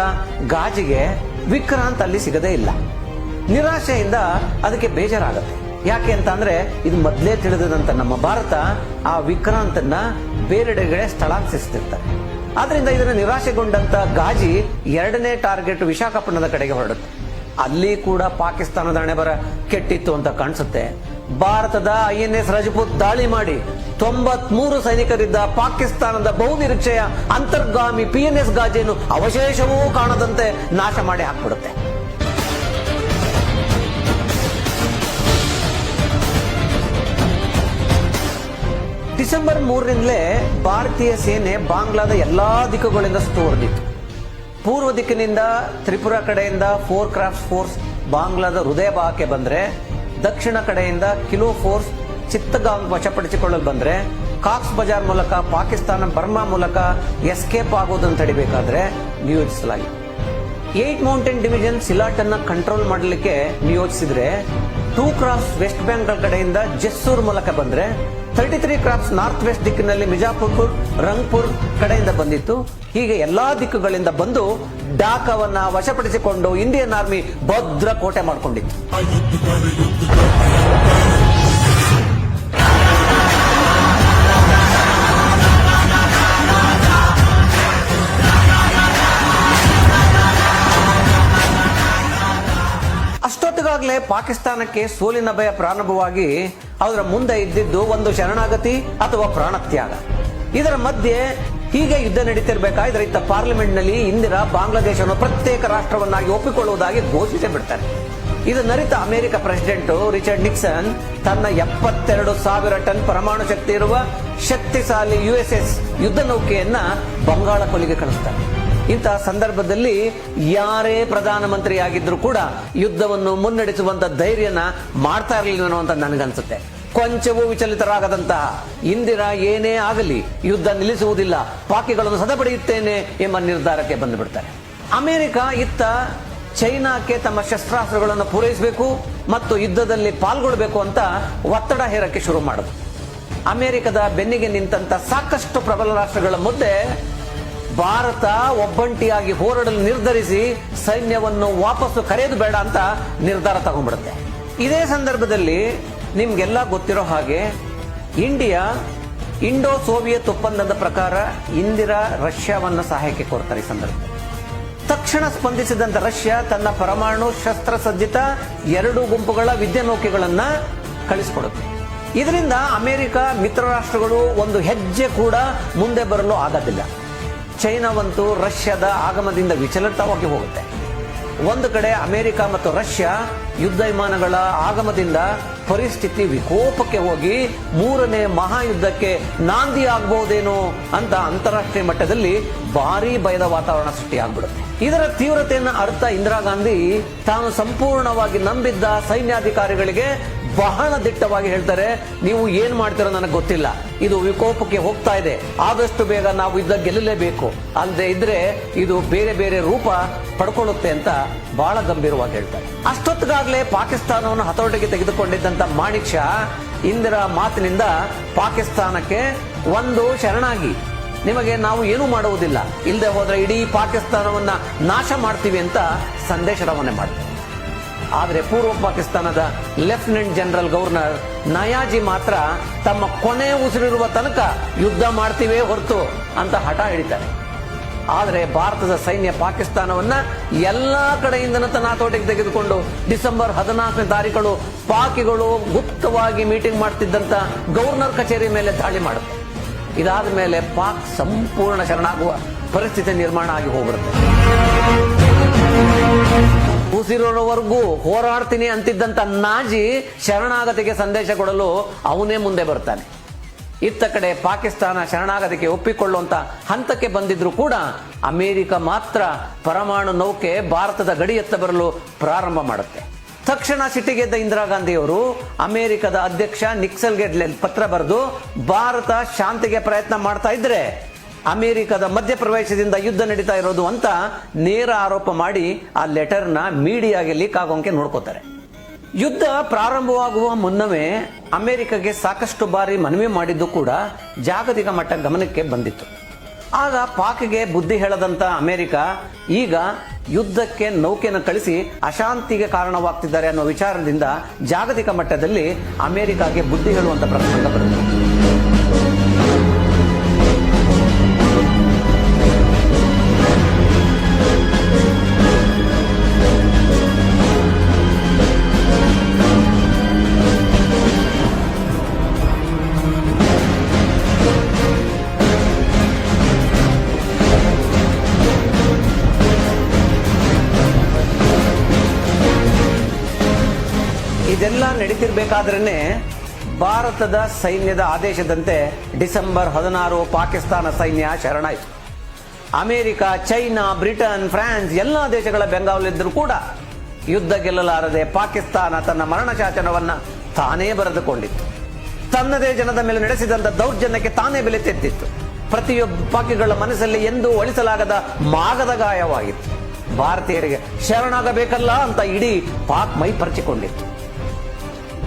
ಗಾಜಿಗೆ ವಿಕ್ರಾಂತ್ ಅಲ್ಲಿ ಸಿಗದೇ ಇಲ್ಲ. ನಿರಾಶೆಯಿಂದ ಅದಕ್ಕೆ ಬೇಜಾರಾಗುತ್ತೆ. ಯಾಕೆ ಅಂತ ಅಂದ್ರೆ ಇದು ಮೊದಲೇ ತಿಳಿದಂತ ನಮ್ಮ ಭಾರತ ಆ ವಿಕ್ರಾಂತನ್ನ ಬೇರೆಡೆಗಡೆ ಸ್ಥಳಾಂತರಿಸ್ತಿರ್ತಾರೆ. ಆದ್ರಿಂದ ಇದನ್ನ ನಿರಾಶೆಗೊಂಡಂತ ಗಾಜಿ ಎರಡನೇ ಟಾರ್ಗೆಟ್ ವಿಶಾಖಪಟ್ಟಣದ ಕಡೆಗೆ ಹೊರಡುತ್ತೆ. ಅಲ್ಲಿ ಕೂಡ ಪಾಕಿಸ್ತಾನದ ಹಣೆ ಬರ ಕೆಟ್ಟಿತ್ತು ಅಂತ ಕಾಣಿಸುತ್ತೆ. ಭಾರತದ ಐ ಎನ್ ಎಸ್ ರಜಪೂತ್ ದಾಳಿ ಮಾಡಿ ತೊಂಬತ್ಮೂರು ಸೈನಿಕರಿದ್ದ ಪಾಕಿಸ್ತಾನದ ಬಹುನಿರೀಕ್ಷೆಯ ಅಂತರ್ಗಾಮಿ ಪಿ ಎನ್ ಎಸ್ ಗಾಜಿಯನ್ನು ಅವಶೇಷವೂ ಕಾಣದಂತೆ ನಾಶ ಮಾಡಿ ಹಾಕ್ಬಿಡುತ್ತೆ. ಡಿಸೆಂಬರ್ ಮೂರರಿಂದಲೇ ಭಾರತೀಯ ಸೇನೆ ಬಾಂಗ್ಲಾದ ಎಲ್ಲಾ ದಿಕ್ಕುಗಳಿಂದ ಸುತ್ತುವರೆದಿತ್ತು. ಪೂರ್ವ ದಿಕ್ಕಿನಿಂದ ತ್ರಿಪುರಾ ಕಡೆಯಿಂದ ಫೋರ್ ಕ್ರಾಫ್ಟ್ ಫೋರ್ಸ್ ಬಾಂಗ್ಲಾದ ಹೃದಯ ಭಾಗಕ್ಕೆ ಬಂದ್ರೆ, ದಕ್ಷಿಣ ಕಡೆಯಿಂದ ಕಿಲೋ ಫೋರ್ಸ್ ಚಿತ್ತಗಾಂಗ್ ವಶಪಡಿಸಿಕೊಳ್ಳಲು ಬಂದ್ರೆ, ಕಾಕ್ಸ್ ಬಜಾರ್ ಮೂಲಕ ಪಾಕಿಸ್ತಾನ ಬರ್ಮಾ ಮೂಲಕ ಎಸ್ಕೇಪ್ ಆಗೋದನ್ನು ತಡಿಬೇಕಾದ್ರೆ ನಿಯೋಜಿಸಲಾಗಿತ್ತು ಏಟ್ ಮೌಂಟೇನ್ ಡಿವಿಷನ್ ಸಿಲಾಟನ್ನ ಕಂಟ್ರೋಲ್ ಮಾಡಲಿಕ್ಕೆ ನಿಯೋಜಿಸಿದ್ರೆ ಟೂ ಕ್ರಾಸ್ ವೆಸ್ಟ್ ಬೆಂಗಾಲ್ ಕಡೆಯಿಂದ ಜೆಸ್ಸೂರ್ ಮೂಲಕ ಬಂದ್ರೆ thirty three corps north west ದಿಕ್ಕಿನಲ್ಲಿ ಮಿಜಾಪುರ್, ರಂಗ್ಪುರ್ ಕಡೆಯಿಂದ ಬಂದಿತ್ತು. ಹೀಗೆ ಎಲ್ಲಾ ದಿಕ್ಕುಗಳಿಂದ ಬಂದು ಡಾಕಾವನ್ನ ವಶಪಡಿಸಿಕೊಂಡು ಇಂಡಿಯನ್ ಆರ್ಮಿ ಭದ್ರ ಕೋಟೆ ಮಾಡಿಕೊಂಡಿತ್ತು. ಅಷ್ಟೊತ್ತಿಗಾಗಲೇ ಪಾಕಿಸ್ತಾನಕ್ಕೆ ಸೋಲಿನ ಭಯ ಪ್ರಾರಂಭವಾಗಿ ಅದರ ಮುಂದೆ ಇದ್ದಿದ್ದು ಒಂದು ಶರಣಾಗತಿ ಅಥವಾ ಪ್ರಾಣತ್ಯಾಗ. ಇದರ ಮಧ್ಯೆ ಹೀಗೆ ಯುದ್ಧ ನಡೀತಿರ್ಬೇಕಾದ್ರೆ ಇತ್ತ ಪಾರ್ಲಿಮೆಂಟ್ನಲ್ಲಿ ಇಂದಿರಾ ಬಾಂಗ್ಲಾದೇಶವನ್ನು ಪ್ರತ್ಯೇಕ ರಾಷ್ಟ್ರವನ್ನಾಗಿ ಒಪ್ಪಿಕೊಳ್ಳುವುದಾಗಿ ಘೋಷಿಸಿ ಬಿಡ್ತಾರೆ. ಇದು ನರಿತ ಅಮೆರಿಕ ಪ್ರೆಸಿಡೆಂಟ್ ರಿಚರ್ಡ್ ನಿಕ್ಸನ್ ತನ್ನ ಎಪ್ಪತ್ತೆರಡು ಸಾವಿರ ಟನ್ ಪರಮಾಣು ಶಕ್ತಿ ಇರುವ ಶಕ್ತಿಶಾಲಿ ಯುಎಸ್ಎಸ್ ಯುದ್ಧ ನೌಕೆಯನ್ನ ಬಂಗಾಳ ಕೊಲ್ಲಿಗೆ ಕಳಿಸ್ತಾರೆ. ಇಂತಹ ಸಂದರ್ಭದಲ್ಲಿ ಯಾರೇ ಪ್ರಧಾನಮಂತ್ರಿ ಆಗಿದ್ರು ಕೂಡ ಯುದ್ಧವನ್ನು ಮುನ್ನಡೆಸುವಂತ ಧೈರ್ಯನ ಮಾಡ್ತಾ ಇರಲಿಲ್ಲ ಅನ್ನುವಂತ ನನಗನ್ಸುತ್ತೆ. ಕೊಂಚವೂ ವಿಚಲಿತರಾಗದಂತಹ ಇಂದಿರಾ ಏನೇ ಆಗಲಿ ಯುದ್ಧ ನಿಲ್ಲಿಸುವುದಿಲ್ಲ, ಪಾಕಿಗಳನ್ನು ಸದಪಡೆಯುತ್ತೇನೆ ಎಂಬ ನಿರ್ಧಾರಕ್ಕೆ ಬಂದುಬಿಡ್ತಾರೆ. ಅಮೆರಿಕ ಇತ್ತ ಚೈನಾಕ್ಕೆ ತಮ್ಮ ಶಸ್ತ್ರಾಸ್ತ್ರಗಳನ್ನು ಪೂರೈಸಬೇಕು ಮತ್ತು ಯುದ್ಧದಲ್ಲಿ ಪಾಲ್ಗೊಳ್ಬೇಕು ಅಂತ ಒತ್ತಡ ಹೇರಕ್ಕೆ ಶುರು ಮಾಡುದು ಅಮೆರಿಕದ ಬೆನ್ನಿಗೆ ನಿಂತ ಸಾಕಷ್ಟು ಪ್ರಬಲ ರಾಷ್ಟ್ರಗಳ ಮುದ್ದೆ ಭಾರತ ಒಬ್ಬಂಟಿಯಾಗಿ ಹೋರಾಡಲು ನಿರ್ಧರಿಸಿ ಸೈನ್ಯವನ್ನು ವಾಪಸ್ಸು ಕರೆಯೋದು ಬೇಡ ಅಂತ ನಿರ್ಧಾರ ತಗೊಂಡ್ಬಿಡುತ್ತೆ. ಇದೇ ಸಂದರ್ಭದಲ್ಲಿ ನಿಮ್ಗೆಲ್ಲ ಗೊತ್ತಿರೋ ಹಾಗೆ ಇಂಡಿಯಾ ಇಂಡೋ ಸೋವಿಯತ್ ಒಪ್ಪಂದದ ಪ್ರಕಾರ ಇಂದಿರಾ ರಷ್ಯಾವನ್ನ ಸಹಾಯಕ್ಕೆ ಕೋರ್ತಾರೆ ಈ ಸಂದರ್ಭ. ತಕ್ಷಣ ಸ್ಪಂದಿಸಿದಂತ ರಷ್ಯಾ ತನ್ನ ಪರಮಾಣು ಶಸ್ತ್ರಸಜ್ಜಿತ ಎರಡು ಗುಂಪುಗಳ ವಿದ್ಯಾನೌಕೆಗಳನ್ನ ಕಳಿಸಿಕೊಡುತ್ತೆ. ಇದರಿಂದ ಅಮೆರಿಕ ಮಿತ್ರ ರಾಷ್ಟ್ರಗಳು ಒಂದು ಹೆಜ್ಜೆ ಕೂಡ ಮುಂದೆ ಬರಲು ಆಗೋದಿಲ್ಲ. ಚೈನಾವಂತೂ ರಷ್ಯಾದ ಆಗಮದಿಂದ ವಿಚಲಿತವಾಗಿ ಹೋಗುತ್ತೆ. ಒಂದು ಕಡೆ ಅಮೆರಿಕ ಮತ್ತು ರಷ್ಯಾ ಯುದ್ಧ ವಿಮಾನಗಳ ಆಗಮದಿಂದ ಪರಿಸ್ಥಿತಿ ವಿಕೋಪಕ್ಕೆ ಹೋಗಿ ಮೂರನೇ ಮಹಾಯುದ್ಧಕ್ಕೆ ನಾಂದಿ ಆಗಬಹುದೇನೋ ಅಂತ ಅಂತಾರಾಷ್ಟ್ರೀಯ ಮಟ್ಟದಲ್ಲಿ ಭಾರಿ ಭಯದ ವಾತಾವರಣ ಸೃಷ್ಟಿಯಾಗ್ಬಿಡುತ್ತೆ. ಇದರ ತೀವ್ರತೆಯನ್ನು ಅರ್ಥ ಇಂದಿರಾ ಗಾಂಧಿ ತಾನು ಸಂಪೂರ್ಣವಾಗಿ ನಂಬಿದ್ದ ಸೈನ್ಯಾಧಿಕಾರಿಗಳಿಗೆ ಬಹಳ ದಿಟ್ಟವಾಗಿ ಹೇಳ್ತಾರೆ, ನೀವು ಏನ್ ಮಾಡ್ತೀರೋ ನನಗೆ ಗೊತ್ತಿಲ್ಲ. ಇದು ವಿಕೋಪಕ್ಕೆ ಹೋಗ್ತಾ ಇದೆ. ಆದಷ್ಟು ಬೇಗ ನಾವು ಇದ್ದ ಗೆಲ್ಲಲೇಬೇಕು. ಅಲ್ಲದೆ ಇದ್ರೆ ಇದು ಬೇರೆ ಬೇರೆ ರೂಪ ಪಡ್ಕೊಳ್ಳುತ್ತೆ ಅಂತ ಬಹಳ ಗಂಭೀರವಾಗಿ ಹೇಳ್ತಾರೆ. ಅಷ್ಟೊತ್ತಿಗಾಗಲೇ ಪಾಕಿಸ್ತಾನವನ್ನು ಹತೋಟಿಗೆ ತೆಗೆದುಕೊಂಡಿದ್ದಂತ ಮಾಣಿಕ್ ಶಾ ಇಂದಿರ ಮಾತಿನಿಂದ ಪಾಕಿಸ್ತಾನಕ್ಕೆ ಒಂದು ಶರಣಾಗಿ. ನಿಮಗೆ ನಾವು ಏನೂ ಮಾಡುವುದಿಲ್ಲ. ಇಲ್ಲದೆ ಹೋದ್ರೆ ಇಡೀ ಪಾಕಿಸ್ತಾನವನ್ನ ನಾಶ ಮಾಡ್ತೀವಿ ಅಂತ ಸಂದೇಶ ರವಾನೆ ಮಾಡ್ತಾರೆ ಆದರೆ ಪೂರ್ವ ಪಾಕಿಸ್ತಾನದ ಲೆಫ್ಟಿನೆಂಟ್ ಜನರಲ್ ಗವರ್ನರ್ ನಯಾಜಿ ಮಾತ್ರ ತಮ್ಮ ಕೊನೆ ಉಸಿರಿರುವ ತನಕ ಯುದ್ಧ ಮಾಡ್ತೀವೇ ಹೊರತು ಅಂತ ಹಠ ಹಿಡಿತಾರೆ. ಆದರೆ ಭಾರತದ ಸೈನ್ಯ ಪಾಕಿಸ್ತಾನವನ್ನ ಎಲ್ಲಾ ಕಡೆಯಿಂದ ತನ್ನ ತೋಟಕ್ಕೆ ತೆಗೆದುಕೊಂಡು ಡಿಸೆಂಬರ್ ಹದಿನಾಲ್ಕನೇ ತಾರೀಕು ಪಾಕಿಗಳು ಗುಪ್ತವಾಗಿ ಮೀಟಿಂಗ್ ಮಾಡ್ತಿದ್ದಂತ ಗವರ್ನರ್ ಕಚೇರಿ ಮೇಲೆ ದಾಳಿ ಮಾಡುತ್ತೆ. ಇದಾದ ಮೇಲೆ ಪಾಕ್ ಸಂಪೂರ್ಣ ಶರಣಾಗುವ ಪರಿಸ್ಥಿತಿ ನಿರ್ಮಾಣ ಆಗಿ ಹೋಗ್ಬಿಡುತ್ತೆ. ಉಸಿರೋವರೆಗೂ ಹೋರಾಡ್ತೀನಿ ಅಂತಿದ್ದಂತ ನಾಜಿ ಶರಣಾಗತಿಗೆ ಸಂದೇಶ ಕೊಡಲು ಅವನೇ ಮುಂದೆ ಬರ್ತಾನೆ. ಇತ್ತ ಕಡೆ ಪಾಕಿಸ್ತಾನ ಶರಣಾಗತಿಗೆ ಒಪ್ಪಿಕೊಳ್ಳುವಂತ ಹಂತಕ್ಕೆ ಬಂದಿದ್ರು ಕೂಡ ಅಮೆರಿಕ ಮಾತ್ರ ಪರಮಾಣು ನೌಕೆ ಭಾರತದ ಗಡಿಯತ್ತ ಬರಲು ಪ್ರಾರಂಭ ಮಾಡುತ್ತೆ. ತಕ್ಷಣ ಸಿಟ್ಟಿಗೆದ್ದ ಇಂದಿರಾ ಗಾಂಧಿಯವರು ಅಮೆರಿಕದ ಅಧ್ಯಕ್ಷ ನಿಕ್ಸಲ್ಗೆ ಪತ್ರ ಬರೆದು ಭಾರತ ಶಾಂತಿಗೆ ಪ್ರಯತ್ನ ಮಾಡ್ತಾ ಇದ್ರೆ ಅಮೆರಿಕದ ಮಧ್ಯಪ್ರವೇಶದಿಂದ ಯುದ್ಧ ನಡೀತಾ ಇರೋದು ಅಂತ ನೇರ ಆರೋಪ ಮಾಡಿ ಆ ಲೆಟರ್ನ ಮೀಡಿಯಾಗೆ ಲೀಕ್ ಆಗೋಂಕೆ ನೋಡ್ಕೋತಾರೆ. ಯುದ್ಧ ಪ್ರಾರಂಭವಾಗುವ ಮುನ್ನವೇ ಅಮೆರಿಕಗೆ ಸಾಕಷ್ಟು ಬಾರಿ ಮನವಿ ಮಾಡಿದ್ದು ಕೂಡ ಜಾಗತಿಕ ಮಟ್ಟ ಗಮನಕ್ಕೆ ಬಂದಿತ್ತು. ಆಗ ಪಾಕ್ಗೆ ಬುದ್ಧಿ ಹೇಳದಂತ ಅಮೆರಿಕ ಈಗ ಯುದ್ಧಕ್ಕೆ ನೌಕೆಯನ್ನು ಕಳಿಸಿ ಅಶಾಂತಿಗೆ ಕಾರಣವಾಗ್ತಿದ್ದಾರೆ ಅನ್ನೋ ವಿಚಾರದಿಂದ ಜಾಗತಿಕ ಮಟ್ಟದಲ್ಲಿ ಅಮೆರಿಕಾಗೆ ಬುದ್ಧಿ ಹೇಳುವಂತ ಪ್ರಸಂಗ ಬರುತ್ತೆ. ಇದೆಲ್ಲ ನಡೀತಿರ್ಬೇಕಾದ್ರೇನೆ ಭಾರತದ ಸೈನ್ಯದ ಆದೇಶದಂತೆ ಡಿಸೆಂಬರ್ ಹದಿನಾರು ಪಾಕಿಸ್ತಾನ ಸೈನ್ಯ ಶರಣಾಯಿತು. ಅಮೆರಿಕ, ಚೈನಾ, ಬ್ರಿಟನ್, ಫ್ರಾನ್ಸ್ ಎಲ್ಲ ದೇಶಗಳ ಬೆಂಗಾವಲಿದ್ದರೂ ಕೂಡ ಯುದ್ಧ ಗೆಲ್ಲಲಾರದೆ ಪಾಕಿಸ್ತಾನ ತನ್ನ ಮರಣ ಶಾಸನವನ್ನ ತಾನೇ ಬರೆದುಕೊಂಡಿತ್ತು. ತನ್ನದೇ ಜನದ ಮೇಲೆ ನಡೆಸಿದಂತ ದೌರ್ಜನ್ಯಕ್ಕೆ ತಾನೇ ಬೆಲೆ ತೆತ್ತಿತ್ತು. ಪ್ರತಿಯೊಬ್ಬ ಪಾಕಿಗಳ ಮನಸ್ಸಲ್ಲಿ ಎಂದೂ ಅಳಿಸಲಾಗದ ಮಾಗದ ಗಾಯವಾಗಿತ್ತು. ಭಾರತೀಯರಿಗೆ ಶರಣಾಗಬೇಕಲ್ಲ ಅಂತ ಇಡೀ ಪಾಕ್ ಮೈ ಪರಚಿಕೊಂಡಿತ್ತು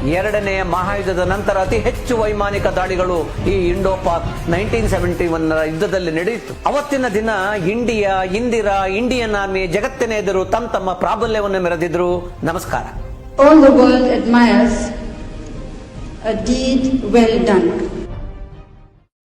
ಎರಡನೆಯ ಮಹಾಯುದ್ಧದ ನಂತರ ಅತಿ ಹೆಚ್ಚು ವೈಮಾನಿಕ ದಾಳಿಗಳು ಈ Indo Pak nineteen seventy one ಯುದ್ಧದಲ್ಲಿ ನಡೆಯಿತು. ಅವತ್ತಿನ ದಿನ ಇಂಡಿಯಾ, ಇಂದಿರಾ, ಇಂಡಿಯನ್ ಆರ್ಮಿ ಜಗತ್ತಿನ ಎದುರು ತಮ್ಮ ತಮ್ಮ ಪ್ರಾಬಲ್ಯವನ್ನು ಮೆರೆದಿದ್ರು. ನಮಸ್ಕಾರ.